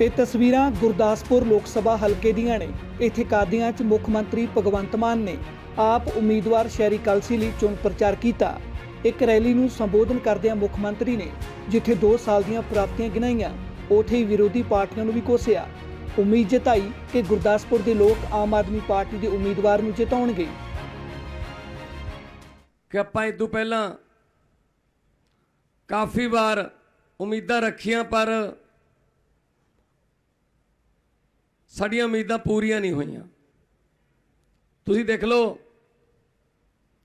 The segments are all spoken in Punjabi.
ਇਹ ਤਸਵੀਰਾਂ ਗੁਰਦਾਸਪੁਰ ਲੋਕ ਸਭਾ ਹਲਕੇ ਦੀਆਂ ਨੇ। ਇੱਥੇ ਕਾਦੀਆਂ 'ਚ ਮੁੱਖ ਮੰਤਰੀ ਭਗਵੰਤ ਮਾਨ ਨੇ ਆਪ ਉਮੀਦਵਾਰ ਸ਼ਹਿਰੀ ਕਲਸੀ ਲਈ ਚੋਣ ਪ੍ਰਚਾਰ ਕੀਤਾ। ਇੱਕ ਰੈਲੀ ਨੂੰ ਸੰਬੋਧਨ ਕਰਦਿਆਂ ਮੁੱਖ ਮੰਤਰੀ ਨੇ ਜਿੱਥੇ 2 ਸਾਲ ਦੀਆਂ ਪ੍ਰਾਪਤੀਆਂ ਗਿਣਾਈਆਂ, ਉੱਥੇ ਹੀ ਵਿਰੋਧੀ ਪਾਰਟੀਆਂ ਨੂੰ ਵੀ ਕੋਸਿਆ। ਉਮੀਦ ਜਤਾਈ ਕਿ ਗੁਰਦਾਸਪੁਰ ਦੇ ਲੋਕ ਆਮ ਆਦਮੀ ਪਾਰਟੀ ਦੇ ਉਮੀਦਵਾਰ ਨੂੰ ਜਿਤਾਉਣਗੇ। ਕਿ ਆਪਾਂ ਇਸ ਤੋਂ ਪਹਿਲਾਂ ਕਾਫੀ ਵਾਰ ਉਮੀਦਾਂ ਰੱਖੀਆਂ, ਪਰ ਸਾਡੀਆਂ ਉਮੀਦਾਂ ਪੂਰੀਆਂ ਨਹੀਂ ਹੋਈਆਂ। ਤੁਸੀਂ ਦੇਖ ਲਓ,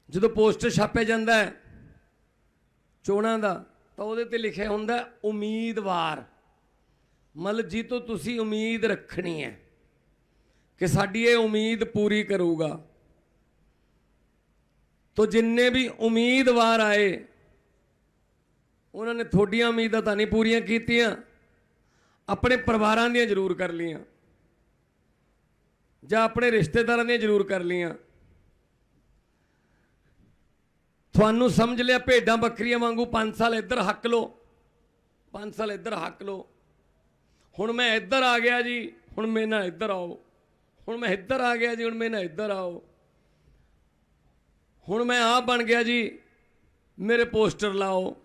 ਜਦੋਂ ਪੋਸਟਰ ਛਾਪਿਆ ਜਾਂਦਾ ਹੈ, ਚੋਣਾਂ ਦਾ, ਤਾਂ ਉਹਦੇ ਤੇ ਲਿਖਿਆ ਹੁੰਦਾ ਉਮੀਦਵਾਰ। ਮਤਲਬ ਜੀ ਤੋਂ ਤੁਸੀਂ ਉਮੀਦ ਰੱਖਣੀ ਹੈ ਕਿ ਸਾਡੀ ਇਹ ਉਮੀਦ ਪੂਰੀ ਕਰੂਗਾ। ਤੋ ਜਿੰਨੇ ਵੀ ਉਮੀਦਵਾਰ ਆਏ, ਉਹਨਾਂ ਨੇ ਤੁਹਾਡੀਆਂ ਉਮੀਦਾਂ ਤਾਂ ਨਹੀਂ ਪੂਰੀਆਂ ਕੀਤੀਆਂ, ਆਪਣੇ ਪਰਿਵਾਰਾਂ ਦੀਆਂ ਜ਼ਰੂਰ ਕਰ ਲੀਆਂ ਜਾਂ ਆਪਣੇ ਰਿਸ਼ਤੇਦਾਰਾਂ ਦੀਆਂ ਜ਼ਰੂਰ ਕਰ ਲੀਆਂ ਤੁਹਾਨੂੰ ਸਮਝ ਲਿਆ ਭੇਡਾਂ ਬੱਕਰੀਆਂ ਵਾਂਗੂ 5 ਸਾਲ ਇੱਧਰ ਹੱਕ ਲੋ 5 ਸਾਲ ਇੱਧਰ ਹੱਕ ਲੋ ਹੁਣ ਮੈਂ ਇੱਧਰ ਆ ਗਿਆ ਜੀ, ਹੁਣ ਮੇਰੇ ਨਾਲ ਇੱਧਰ ਆਓ। ਹੁਣ ਮੈਂ ਇੱਧਰ ਆ ਗਿਆ ਜੀ, ਹੁਣ ਮੇਰੇ ਨਾਲ ਇੱਧਰ ਆਓ। ਹੁਣ ਮੈਂ ਆਹ ਬਣ ਗਿਆ ਜੀ, ਮੇਰੇ ਪੋਸਟਰ ਲਾਓ।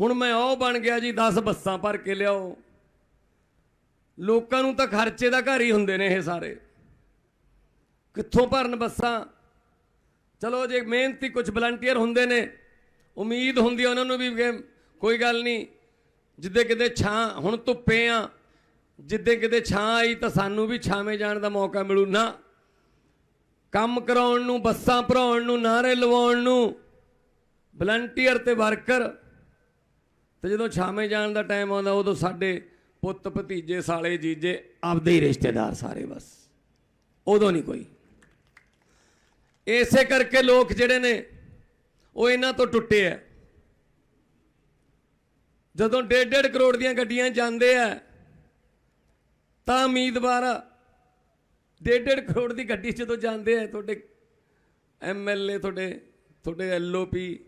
ਹੁਣ ਮੈਂ ਉਹ ਬਣ ਗਿਆ ਜੀ 10 ਬੱਸਾਂ ਭਰ ਕੇ ਲਿਆਓ। ਲੋਕਾਂ ਨੂੰ ਤਾਂ ਖਰਚੇ ਦਾ ਘਰ ਹੀ ਹੁੰਦੇ ਨੇ ਇਹ ਸਾਰੇ। ਕਿੱਥੋਂ ਭਰਨ ਬੱਸਾਂ? ਚਲੋ ਜੇ ਮਿਹਨਤੀ ਕੁਝ ਵਲੰਟੀਅਰ ਹੁੰਦੇ ਨੇ, ਉਮੀਦ ਹੁੰਦੀ ਉਹਨਾਂ ਨੂੰ ਵੀ ਕੋਈ ਗੱਲ ਨਹੀਂ, ਜਿੱਦੇ ਕਿਤੇ ਛਾਂ, ਹੁਣ ਧੁੱਪੇ ਆ, ਜਿੱਦੇ ਕਿਤੇ ਛਾਂ ਆਈ ਤਾਂ ਸਾਨੂੰ ਵੀ ਛਾਵੇਂ ਜਾਣ ਦਾ ਮੌਕਾ ਮਿਲੂ ਨਾ। ਕੰਮ ਕਰਾਉਣ ਨੂੰ, ਬੱਸਾਂ ਭਰਾਉਣ ਨੂੰ ਨਾਰੇ ਲਵਾਉਣ ਨੂੰ ਵਲੰਟੀਅਰ ਤੇ ਵਰਕਰ ਤੇ ਜਦੋਂ ਛਾਵੇਂ ਜਾਣ ਦਾ ਟਾਈਮ ਆਉਂਦਾ, ਉਦੋਂ ਸਾਡੇ ਪੁੱਤ ਭਤੀਜੇ, ਸਾਲੇ ਜੀਜੇ, ਆਪਦੇ ਹੀ ਰਿਸ਼ਤੇਦਾਰ ਸਾਰੇ ਬਸ। ਉਦੋਂ ਨਹੀਂ ਕੋਈ। ਇਸੇ ਕਰਕੇ ਲੋਕ ਜਿਹੜੇ ਨੇ, ਉਹ ਇਹਨਾਂ ਤੋਂ ਟੁੱਟੇ ਆ। ਜਦੋਂ 1.5 ਕਰੋੜ ਦੀਆਂ ਗੱਡੀਆਂ ਜਾਂਦੇ ਆ, ਤਾਂ ਉਮੀਦਵਾਰ 1.5 ਕਰੋੜ ਦੀ ਗੱਡੀ ਜਦੋਂ ਜਾਂਦੇ ਆ, ਤੁਹਾਡੇ ਐਮਐਲਏ ਤੁਹਾਡੇ ਤੁਹਾਡੇ ਐਲਓਪੀ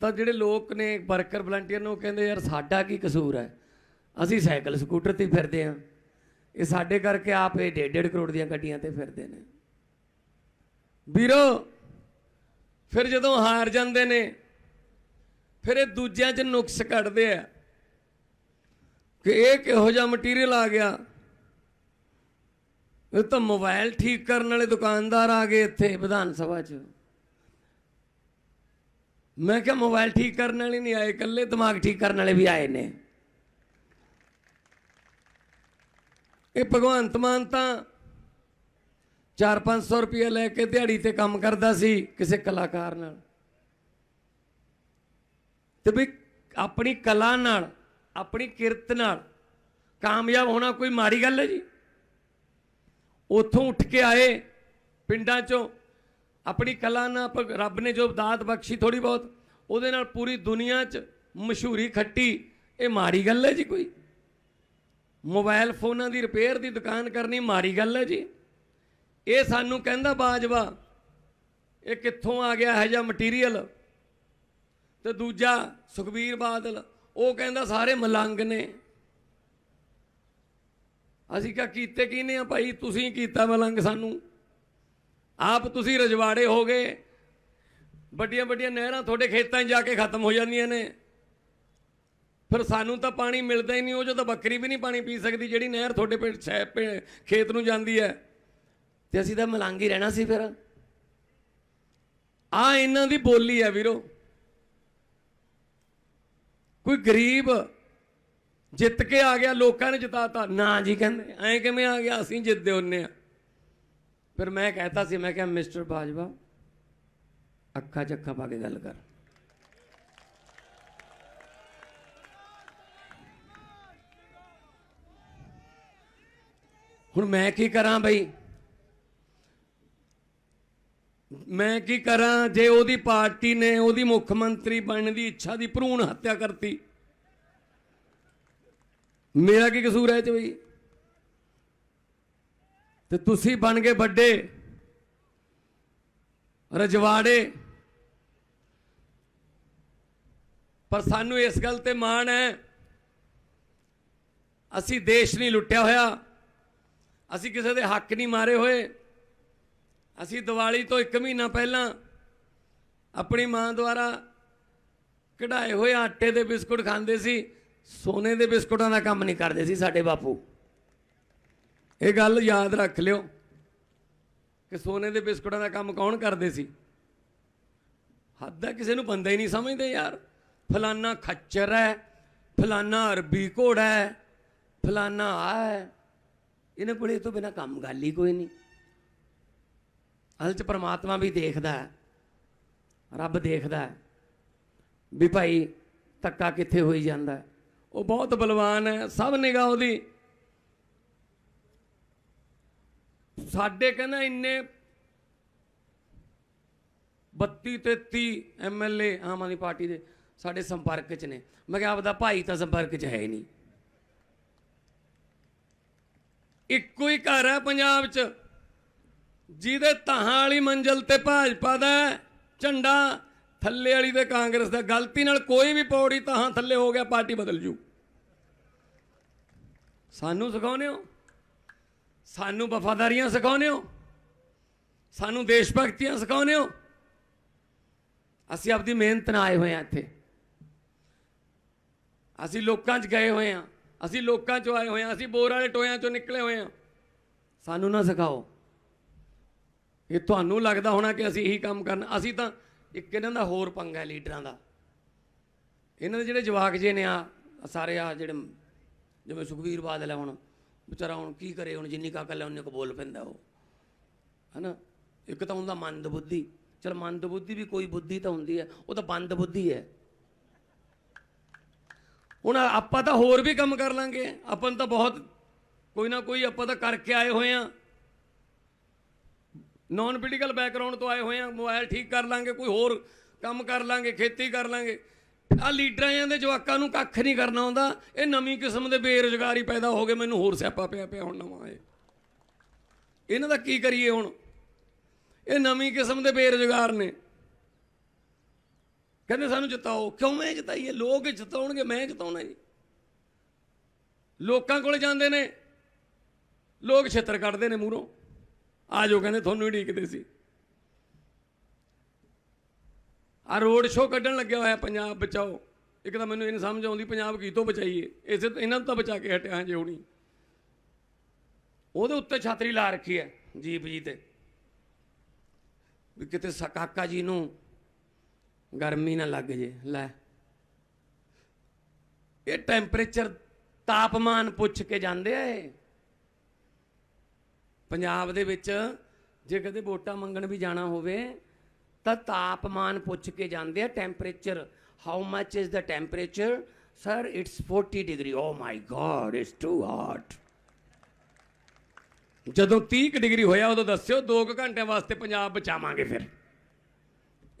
ਤਾਂ ਜਿਹੜੇ ਲੋਕ ਨੇ, ਵਰਕਰ, ਵਲੰਟੀਅਰ ਨੂੰ, ਉਹ ਕਹਿੰਦੇ, ਯਾਰ, ਸਾਡਾ ਕੀ ਕਸੂਰ ਹੈ? ਅਸੀਂ ਸਾਈਕਲ, ਸਕੂਟਰ ਤੇ ਫਿਰਦੇ ਆ ਇਹ ਸਾਡੇ ਕਰਕੇ ਆਪ ਇਹ 1.5 ਕਰੋੜ ਦੀਆਂ ਗੱਡੀਆਂ ਤੇ ਫਿਰਦੇ ਨੇ। ਵੀਰੋ, ਫਿਰ ਜਦੋਂ ਹਾਰ ਜਾਂਦੇ ਨੇ, ਫਿਰ ਇਹ ਦੂਜਿਆਂ 'ਚ ਨੁਕਸ ਕੱਢਦੇ ਆ। ਕਿ ਇਹ ਕਿਹੋ ਜਿਹਾ ਮਟੀਰੀਅਲ ਆ ਗਿਆ? ਇਹ ਤਾਂ ਮੋਬਾਈਲ ਠੀਕ ਕਰਨ ਵਾਲੇ ਦੁਕਾਨਦਾਰ ਆ ਗਏ ਇੱਥੇ ਵਿਧਾਨ ਸਭਾ 'ਚ। ਮੈਂ ਕਿਹਾ ਮੋਬਾਈਲ ਠੀਕ ਕਰਨ ਵਾਲੇ ਨਹੀਂ ਆਏ, ਇਕੱਲੇ ਦਿਮਾਗ ਠੀਕ ਕਰਨ ਵਾਲੇ ਵੀ ਆਏ ਨੇ। ਇਹ ਭਗਵੰਤ ਮਾਨ ਤਾਂ 4-500 ਰੁਪਏ ਲੈ ਕੇ ਦਿਹਾੜੀ ਤੇ ਕੰਮ ਕਰਦਾ ਸੀ ਕਿਸੇ ਕਲਾਕਾਰ ਨਾਲ। ਤੇ ਵੀ ਆਪਣੀ ਕਲਾ ਨਾਲ, ਆਪਣੀ ਕਿਰਤ ਨਾਲ ਕਾਮਯਾਬ ਹੋਣਾ ਕੋਈ ਮਾੜੀ ਗੱਲ ਹੈ ਜੀ? ਉੱਥੋਂ ਉੱਠ ਕੇ ਆਏ ਪਿੰਡਾਂ ਚੋਂ। ਆਪਣੀ ਕਲਾ ਨਾਲ ਰੱਬ ਨੇ ਜੋ ਦਾਤ ਬਖਸ਼ੀ ਥੋੜੀ ਬਹੁਤ, ਉਹਦੇ ਨਾਲ ਪੂਰੀ ਦੁਨੀਆ 'ਚ ਮਸ਼ਹੂਰੀ ਖੱਟੀ, ਇਹ ਮਾੜੀ ਗੱਲ ਹੈ ਜੀ ਕੋਈ? ਮੋਬਾਈਲ ਫੋਨਾਂ ਦੀ ਰਿਪੇਅਰ ਦੀ ਦੁਕਾਨ ਕਰਨੀ ਮਾੜੀ ਗੱਲ ਹੈ ਜੀ। ਇਹ ਸਾਨੂੰ ਕਹਿੰਦਾ ਬਾਜਵਾ, ਇਹ ਕਿੱਥੋਂ ਆ ਗਿਆ ਹੈ ਜਾਂ ਮਟੀਰੀਅਲ ਤੇ ਦੂਜਾ ਸੁਖਬੀਰ ਬਾਦਲ, ਉਹ ਕਹਿੰਦਾ ਸਾਰੇ ਮਲੰਗ ਨੇ। ਅਸੀਂ ਕਿਹਾ, ਕੀਤੇ ਕੀ ਆ ਭਾਈ? ਤੁਸੀਂ ਕੀਤਾ ਮਲੰਗ ਸਾਨੂੰ। ਆਪ ਤੁਸੀਂ ਰਜਵਾੜੇ ਹੋ ਗਏ। ਵੱਡੀਆਂ ਵੱਡੀਆਂ ਨਹਿਰਾਂ ਤੁਹਾਡੇ ਖੇਤਾਂ 'ਚ ਜਾ ਕੇ ਖਤਮ ਹੋ ਜਾਂਦੀਆਂ ਨੇ। ਫਿਰ ਸਾਨੂੰ ਤਾਂ ਪਾਣੀ ਮਿਲਦਾ ਹੀ ਨਹੀਂ, ਉਹ ਜਦੋਂ ਬੱਕਰੀ ਵੀ ਨਹੀਂ ਪਾਣੀ ਪੀ ਸਕਦੀ, ਜਿਹੜੀ ਨਹਿਰ ਤੁਹਾਡੇ ਪਿੰਡ ਪਿੰ- ਖੇਤ ਨੂੰ ਜਾਂਦੀ ਹੈ। ਤੇ ਅਸੀਂ ਤਾਂ ਮਲੰਗ ਹੀ ਰਹਿਣਾ ਸੀ ਫਿਰ। ਆ ਇਹਨਾਂ ਦੀ ਬੋਲੀ ਹੈ ਵੀਰੋ। ਕੋਈ ਗਰੀਬ ਜਿੱਤ ਕੇ ਆ ਗਿਆ, ਲੋਕਾਂ ਨੇ ਜਿਤਾਤਾ। ਨਾ ਜੀ ਕਹਿੰਦੇ, ਐਂ ਕਿਵੇਂ ਆ ਗਿਆ, ਅਸੀਂ ਜਿੱਤਦੇ ਹੁੰਨੇ ਆ। ਫਿਰ ਮੈਂ ਕਹਿਤਾ ਸੀ, ਮੈਂ ਕਿਹਾ, ਮਿਸਟਰ ਬਾਜਵਾ, ਅੱਖਾਂ ਚੱਖਾਂ ਪਾ ਕੇ ਗੱਲ ਕਰ। ਹੁਣ ਮੈਂ ਕੀ ਕਰਾਂ ਬਈ? ਮੈਂ ਕੀ ਕਰਾਂ ਜੇ ਉਹਦੀ ਪਾਰਟੀ ਨੇ ਉਹਦੀ ਮੁੱਖ ਮੰਤਰੀ ਬਣਨ ਦੀ ਇੱਛਾ ਦੀ ਭਰੂਣ ਹੱਤਿਆ ਕਰਤੀ? ਮੇਰਾ ਕੀ ਕਸੂਰ ਹੈ ਚ ਬਈ? ਤੇ ਤੁਸੀਂ ਬਣ ਗਏ ਵੱਡੇ, ਰਜਵਾੜੇ। ਪਰ ਸਾਨੂੰ ਇਸ ਗੱਲ ਤੇ ਮਾਣ ਹੈ, ਅਸੀਂ ਦੇਸ਼ ਨਹੀਂ ਲੁੱਟਿਆ ਹੋਇਆ, ਅਸੀਂ ਕਿਸੇ ਦੇ ਹੱਕ ਨਹੀਂ ਮਾਰੇ ਹੋਏ। ਅਸੀਂ ਦੀਵਾਲੀ ਤੋਂ 1 ਮਹੀਨਾ ਪਹਿਲਾਂ ਆਪਣੀ ਮਾਂ ਦੁਆਰਾ ਕਢਾਏ ਹੋਏ ਆਟੇ ਦੇ ਬਿਸਕੁਟ ਖਾਂਦੇ ਸੀ, ਸੋਨੇ ਦੇ ਬਿਸਕੁਟਾਂ ਦਾ ਕੰਮ ਨਹੀਂ ਕਰਦੇ ਸੀ ਸਾਡੇ ਬਾਪੂ। ਇਹ ਗੱਲ ਯਾਦ ਰੱਖ ਲਿਓ ਕਿ ਸੋਨੇ ਦੇ ਬਿਸਕੁਟਾਂ ਦਾ ਕੰਮ ਕੌਣ ਕਰਦੇ ਸੀ? ਹੱਦ ਹੈ, ਕਿਸੇ ਨੂੰ ਬੰਦਾ ਹੀ ਨਹੀਂ ਸਮਝਦੇ ਯਾਰ। ਫਲਾਨਾ ਖੱਚਰ ਹੈ, ਫਲਾਨਾ ਅਰਬੀ ਘੋੜਾ ਹੈ, ਫਲਾਨਾ ਆ ਹੈ। ਇਹਨਾਂ ਕੋਲੇ ਇਹ ਤੋਂ ਬਿਨਾ ਕੰਮ ਗੱਲ ਹੀ ਕੋਈ ਨਹੀਂ। ਅਸਲ ਚ ਪਰਮਾਤਮਾ ਵੀ ਦੇਖਦਾ ਹੈ, ਰੱਬ ਦੇਖਦਾ ਹੈ ਵੀ ਭਾਈ ਧੱਕਾ ਕਿੱਥੇ ਹੋਈ ਜਾਂਦਾ ਉਹ ਬਹੁਤ ਬਲਵਾਨ ਹੈ, ਸਭ ਨਿਗਾਹ ਉਹਦੀ। ਸਾਡੇ ਕਹਿੰਦਾ ਇੰਨੇ 32 33 ਐਮਐਲਏ ਆਮ ਆਦਮੀ ਪਾਰਟੀ ਦੇ ਸਾਡੇ ਸੰਪਰਕ 'ਚ ਨੇ। ਮੈਂ ਕਿਹਾ ਆਪਦਾ ਭਾਈ ਤਾਂ ਸੰਪਰਕ 'ਚ ਹੈ ਹੀ ਨਹੀਂ। ਇੱਕੋ ਹੀ ਘਰ ਹੈ ਪੰਜਾਬ 'ਚ। ਜਿਹਦੇ ਤਹਾਂ ਵਾਲੀ ਮੰਜ਼ਲ ਤੇ ਭਾਜਪਾ ਦਾ ਝੰਡਾ, ਥੱਲੇ ਵਾਲੀ ਤੇ ਕਾਂਗਰਸ ਦਾ, ਗਲਤੀ ਨਾਲ ਕੋਈ ਵੀ ਪੌੜੀ ਤਹਾਂ ਥੱਲੇ ਹੋ ਗਿਆ, ਪਾਰਟੀ ਬਦਲ ਜੂ। ਸਾਨੂੰ ਸਿਖਾਉਂਦੇ ਹੋ? ਸਾਨੂੰ ਵਫਾਦਾਰੀਆਂ ਸਿਖਾਉਂਦੇ ਹੋ? ਸਾਨੂੰ ਦੇਸ਼ ਭਗਤੀਆਂ ਸਿਖਾਉਂਦੇ ਹੋ? ਅਸੀਂ ਆਪਦੀ ਮਿਹਨਤ ਨਾਲ ਆਏ ਹੋਏ ਆ ਇੱਥੇ। ਅਸੀਂ ਲੋਕਾਂ 'ਚ ਗਏ ਹੋਏ ਆ ਅਸੀਂ ਲੋਕਾਂ 'ਚੋਂ ਆਏ ਹੋਏ ਆ ਅਸੀਂ ਬੋਰ ਵਾਲੇ ਟੋਇਆਂ 'ਚੋਂ ਨਿਕਲੇ ਹੋਏ ਆ ਸਾਨੂੰ ਨਾ ਸਿਖਾਓ। ਇਹ ਤੁਹਾਨੂੰ ਲੱਗਦਾ ਹੋਣਾ ਕਿ ਅਸੀਂ ਇਹੀ ਕੰਮ ਕਰਨ, ਅਸੀਂ ਤਾਂ ਇੱਕ ਇਹਨਾਂ ਦਾ ਹੋਰ ਪੰਗਾ ਹੈ ਲੀਡਰਾਂ ਦਾ। ਇਹਨਾਂ ਦੇ ਜਿਹੜੇ ਜਵਾਕ ਜੇ ਨੇ ਆ ਸਾਰੇ ਆ ਜਿਹੜੇ ਜਿਵੇਂ ਸੁਖਵੀਰ ਬਾਦਲ ਹੈ ਹੁਣ, ਵਿਚਾਰਾ ਹੁਣ ਕੀ ਕਰੇ, ਹੁਣ ਜਿੰਨੀ ਕਾ ਅਕਲ ਹੈ ਉਹਨੇ ਕੋ ਬੋਲ ਪੈਂਦਾ ਉਹ। ਹਨਾ? ਇੱਕ ਤਾਂ ਹੁੰਦਾ ਮੰਦ ਬੁੱਧੀ। ਚਲ ਮੰਦ ਬੁੱਧੀ ਵੀ ਕੋਈ ਬੁੱਧੀ ਤਾਂ ਹੁੰਦੀ ਹੈ, ਉਹ ਤਾਂ ਬੰਦ ਬੁੱਧੀ ਹੈ। ਹੁਣ ਆਪਾਂ ਤਾਂ ਹੋਰ ਵੀ ਕੰਮ ਕਰ ਲਾਂਗੇ, ਆਪਾਂ ਨੂੰ ਤਾਂ ਬਹੁਤ ਕੋਈ ਨਾ ਕੋਈ ਆਪਾਂ ਤਾਂ ਕਰਕੇ ਆਏ ਹੋਏ ਆ। ਨਾਨ ਪੋਲੀਟੀਕਲ ਬੈਕਗ੍ਰਾਉਂਡ ਤੋਂ ਆਏ ਹੋਏ ਆ ਮੋਬਾਈਲ ਠੀਕ ਕਰ ਲਾਂਗੇ, ਕੋਈ ਹੋਰ ਕੰਮ ਕਰ ਲਾਂਗੇ, ਖੇਤੀ ਕਰ ਲਾਂਗੇ। ਆ ਲੀਡਰਾਂ ਦੇ ਜਵਾਕਾਂ ਨੂੰ ਕੱਖ ਨਹੀਂ ਕਰਨਾ ਆਉਂਦਾ। ਇਹ ਨਵੀਂ ਕਿਸਮ ਦੇ ਬੇਰੁਜ਼ਗਾਰੀ ਪੈਦਾ ਹੋ ਗਏ, ਮੈਨੂੰ ਹੋਰ ਸਿਆਪਾ ਪਿਆ ਪਿਆ ਹੁਣ ਨਵਾਂ ਇਹ। ਇਹਨਾਂ ਦਾ ਕੀ ਕਰੀਏ ਹੁਣ? ਇਹ ਨਵੀਂ ਕਿਸਮ ਦੇ ਬੇਰੁਜ਼ਗਾਰ ਨੇ। ਕਹਿੰਦੇ ਸਾਨੂੰ ਜਿਤਾਓ। ਕਿਉਂ ਮੈਂ ਜਿਤਾਈਏ? ਲੋਕ ਜਿਤਾਉਣਗੇ, ਮੈਂ ਜਿਤਾਉਣਾ ਜੀ। ਲੋਕਾਂ ਕੋਲ ਜਾਂਦੇ ਨੇ। ਲੋਕ ਛਿੱਤਰ ਕੱਢਦੇ ਨੇ ਮੂਹਰੋਂ। ਆ ਜੋ ਕਹਿੰਦੇ ਤੁਹਾਨੂੰ ਹੀ ਢੀਕਦੇ ਸੀ। ਆ ਰੋਡ ਸ਼ੋਅ ਕੱਢਣ ਲੱਗਿਆ ਹੋਇਆ ਪੰਜਾਬ, ਬਚਾਓ। ਇੱਕ ਤਾਂ ਮੈਨੂੰ ਇਹ ਨਹੀਂ ਸਮਝ ਆਉਂਦੀ ਪੰਜਾਬ ਕੀ ਤੋਂ ਬਚਾਈਏ। ਇਸੇ ਇਹਨਾਂ ਨੂੰ ਤਾਂ ਬਚਾ ਕੇ ਹਟਿਆ ਜੇ ਹੋਣੀ। ਉਹਦੇ ਉੱਤੇ ਛਾਤਰੀ ਲਾ ਰੱਖੀ ਹੈ ਜੀਪ ਜੀ ਤੇ। ਵੀ ਕਿਤੇ ਸ- ਕਾਕਾ ਜੀ ਨੂੰ ਗਰਮੀ ਨਾ ਲੱਗ ਜੇ, ਲੈ। ਇਹ ਟੈਂਪਰੇਚਰ ਤਾਪਮਾਨ ਪੁੱਛ ਕੇ ਜਾਂਦੇ ਆ ਇਹ। ਪੰਜਾਬ ਦੇ ਵਿੱਚ ਜੇ ਕਦੇ ਵੋਟਾਂ ਮੰਗਣ ਵੀ ਜਾਣਾ ਹੋਵੇ, ਤਾਂ ਤਾਪਮਾਨ ਪੁੱਛ ਕੇ ਜਾਂਦੇ ਆ temperature how much is the temperature sir it's 40 degree oh my God it's too hot ਜਦੋਂ 30 ਕੁ ਡਿਗਰੀ ਹੋਇਆ, ਉਦੋਂ ਦੱਸਿਓ 2 ਘੰਟਿਆਂ ਵਾਸਤੇ ਪੰਜਾਬ ਬਚਾਵਾਂਗੇ ਫਿਰ।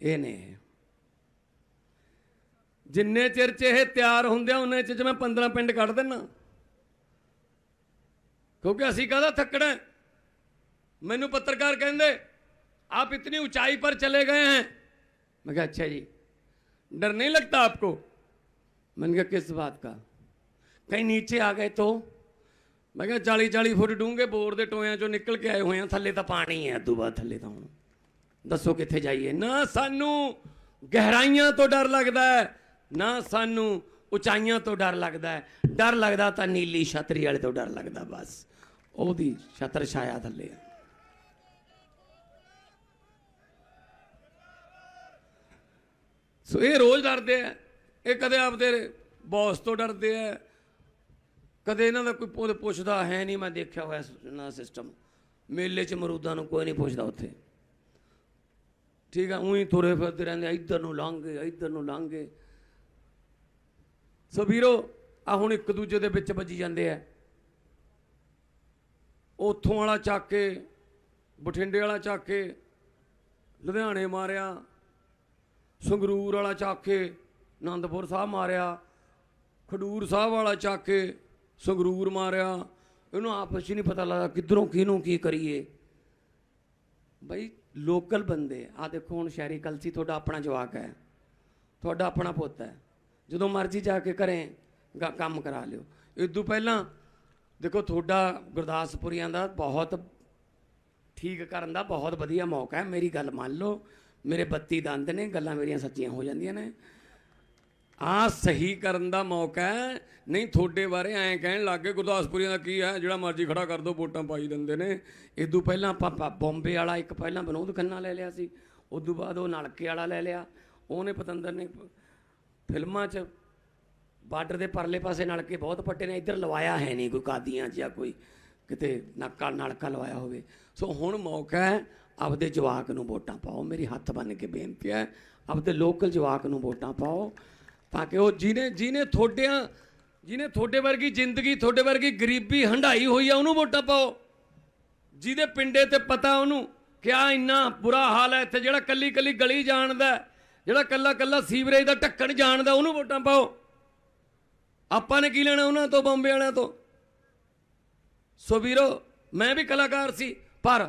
ਇਹ ਨੇ। ਜਿੰਨੇ ਚਿਰ ਚ ਇਹ ਤਿਆਰ ਹੁੰਦੇ ਆ, ਉਹਨੇ ਚਿਰ ਚ ਮੈਂ 15 ਪਿੰਡ ਕੱਢ ਦਿੰਨਾ। ਕਿਉਂਕਿ ਅਸੀਂ ਕਾਹਦਾ ਥੱਕਣਾ? ਮੈਨੂੰ ਪੱਤਰਕਾਰ ਕਹਿੰਦੇ आप इतनी ऊंचाई पर चले गए हैं मैं कहा अच्छा जी डर नहीं लगता आपको मैंने कहा किस बात का कहीं नीचे आ गए तो ਮੈਂ ਕਿਹਾ 40 40 ਫੁੱਟ ਡੂੰਘੇ ਬੋਰ ਦੇ ਟੋਇਆਂ ਚੋਂ ਨਿਕਲ ਕੇ ਆਏ ਹੋਏ ਆ ਥੱਲੇ ਤਾਂ ਪਾਣੀ ਹੈ ਅੱਦੂ ਬਾਅਦ ਥੱਲੇ ਤਾਂ ਹੁਣ ਦੱਸੋ ਕਿੱਥੇ ਜਾਈਏ ਨਾ ਸਾਨੂੰ ਗਹਿਰਾਈਆਂ ਤੋਂ ਡਰ ਲੱਗਦਾ ਹੈ ਨਾ ਸਾਨੂੰ ਉਚਾਈਆਂ ਤੋਂ ਡਰ ਲੱਗਦਾ ਹੈ ਡਰ ਲੱਗਦਾ ਤਾਂ ਨੀਲੀ ਛਤਰੀ ਵਾਲੇ ਤੋਂ ਡਰ ਲੱਗਦਾ ਬਸ ਉਹਦੀ ਛਤਰ ਛਾਇਆ ਥੱਲੇ ਹੈ ਸੋ ਇਹ ਰੋਜ਼ ਡਰਦੇ ਆ। ਇਹ ਕਦੇ ਆਪਦੇ ਬੌਸ ਤੋਂ ਡਰਦੇ ਆ। ਕਦੇ ਇਹਨਾਂ ਦਾ ਕੋਈ ਪੁ- ਪੁੱਛਦਾ ਹੈ ਨਹੀਂ, ਮੈਂ ਦੇਖਿਆ ਹੋਇਆ ਸ- ਇਹਨਾਂ ਦਾ ਸਿਸਟਮ ਮੇਲੇ 'ਚ ਮਰੂਦਾਂ ਨੂੰ ਕੋਈ ਨਹੀਂ ਪੁੱਛਦਾ ਉੱਥੇ। ਠੀਕ ਆ, ਉਹੀ ਤੁਰੇ ਫਿਰਦੇ ਰਹਿੰਦੇ ਇੱਧਰ ਨੂੰ ਲੰਘੇ ਇੱਧਰ ਨੂੰ ਲੰਘੇ ਸੋ ਵੀਰੋ ਆ ਹੁਣ ਇੱਕ ਦੂਜੇ ਦੇ ਵਿੱਚ ਵੱਜੀ ਜਾਂਦੇ ਆ। ਉੱਥੋਂ ਵਾਲਾ ਚੱਕ ਕੇ, ਬਠਿੰਡੇ ਵਾਲਾ ਚੱਕ ਕੇ, ਲੁਧਿਆਣੇ ਮਾਰਿਆ। ਸੰਗਰੂਰ ਵਾਲਾ ਚੱਕ ਕੇ ਆਨੰਦਪੁਰ ਸਾਹਿਬ ਮਾਰਿਆ, ਖਡੂਰ ਸਾਹਿਬ ਵਾਲਾ ਚੱਕ ਕੇ ਸੰਗਰੂਰ ਮਾਰਿਆ। ਇਹਨੂੰ ਆਪਸ 'ਚ ਨਹੀਂ ਪਤਾ ਲੱਗਦਾ ਕਿੱਧਰੋਂ ਕਿਹਨੂੰ ਕੀ ਕਰੀਏ। ਬਈ ਲੋਕਲ ਬੰਦੇ ਆ। ਦੇਖੋ ਹੁਣ ਸ਼ਹਿਰੀ ਕਲਸੀ ਤੁਹਾਡਾ ਆਪਣਾ ਜਵਾਕ ਹੈ। ਤੁਹਾਡਾ ਆਪਣਾ ਪੁੱਤ ਹੈ। ਜਦੋਂ ਮਰਜ਼ੀ ਜਾ ਕੇ ਘਰੇ ਗ- ਕੰਮ ਕਰਾ ਲਿਓ। ਇਸ ਤੋਂ ਪਹਿਲਾਂ ਦੇਖੋ ਤੁਹਾਡਾ ਗੁਰਦਾਸਪੁਰੀਆਂ ਦਾ ਬਹੁਤ ਠੀਕ ਕਰਨ ਦਾ ਬਹੁਤ ਵਧੀਆ ਮੌਕਾ ਹੈ। ਮੇਰੀ ਗੱਲ ਮੰਨ ਲਓ। ਮੇਰੇ 32 ਦੰਦ ਨੇ, ਗੱਲਾਂ ਮੇਰੀਆਂ ਸੱਚੀਆਂ ਹੋ ਜਾਂਦੀਆਂ ਨੇ। ਆ ਸਹੀ ਕਰਨ ਦਾ ਮੌਕਾ ਹੈ। ਨਹੀਂ, ਤੁਹਾਡੇ ਬਾਰੇ ਐਂ ਕਹਿਣ ਲੱਗੇ ਗੁਰਦਾਸਪੁਰੀਆਂ ਦਾ ਕੀ ਹੈ? ਜਿਹੜਾ ਮਰਜ਼ੀ ਖੜਾ ਕਰ ਦੋ, ਵੋਟਾਂ ਪਾਈ ਦਿੰਦੇ ਨੇ। ਇਦੋਂ ਪਹਿਲਾਂ ਆਪਾਂ ਪ- ਬੰਬੇ ਵਾਲਾ ਇੱਕ ਪਹਿਲਾਂ ਵਿਨੋਦ ਖੰਨਾ ਲੈ ਲਿਆ ਸੀ। ਉਦੋਂ ਬਾਅਦ ਉਹ ਨਲਕੇ ਵਾਲਾ ਲੈ ਲਿਆ। ਉਹਨੇ ਪਤੰਦਰ ਨੇ ਫਿਲਮਾਂ 'ਚ ਬਾਰਡਰ ਦੇ ਪਰਲੇ ਪਾਸੇ ਨਲਕੇ ਬਹੁਤ ਪੱਟੇ ਨੇ। ਇੱਧਰ ਲਵਾਇਆ ਹੈ ਨਹੀਂ ਕੋਈ ਕਾਦੀਆਂ 'ਚ ਜਾਂ ਕੋਈ ਕਿਤੇ ਨੱਕਾ ਨਲਕਾ ਲਵਾਇਆ ਹੋਵੇ। ਸੋ ਹੁਣ ਮੌਕਾ ਹੈ। ਆਪਦੇ ਜਵਾਕ ਨੂੰ ਵੋਟਾਂ ਪਾਓ। ਮੇਰੀ ਹੱਥ ਬੰਨ ਕੇ ਬੇਨਤੀ ਹੈ, ਆਪਦੇ ਲੋਕਲ ਜਵਾਕ ਨੂੰ ਵੋਟਾਂ ਪਾਓ ਤਾਂ ਕਿ ਉਹ ਜਿਹਨੇ ਜਿਹਨੇ ਤੁਹਾਡਿਆਂ, ਜਿਹਨੇ ਤੁਹਾਡੇ ਵਰਗੀ ਜ਼ਿੰਦਗੀ, ਤੁਹਾਡੇ ਵਰਗੀ ਗਰੀਬੀ ਹੰਡਾਈ ਹੋਈ ਆ, ਉਹਨੂੰ ਵੋਟਾਂ ਪਾਓ। ਜਿਹਦੇ ਪਿੰਡੇ ਤੇ ਪਤਾ ਉਹਨੂੰ ਕਿ ਆ ਇੰਨਾ ਬੁਰਾ ਹਾਲ ਹੈ ਇੱਥੇ ਜਿਹੜਾ ਕੱਲੀ ਕੱਲੀ ਗਲੀ ਜਾਣਦਾ, ਜਿਹੜਾ ਕੱਲਾ ਕੱਲਾ ਸੀਵਰੇਜ ਦਾ ਢੱਕਣ ਜਾਣਦਾ, ਉਹਨੂੰ ਵੋਟਾਂ ਪਾਓ। ਆਪਾਂ ਨੇ ਕੀ ਲੈਣਾ ਉਹਨਾਂ ਤੋਂ, ਬੰਬੇ ਵਾਲਿਆਂ ਤੋਂ? ਸੋ ਵੀਰੋ, ਮੈਂ ਵੀ ਕਲਾਕਾਰ ਸੀ, ਪਰ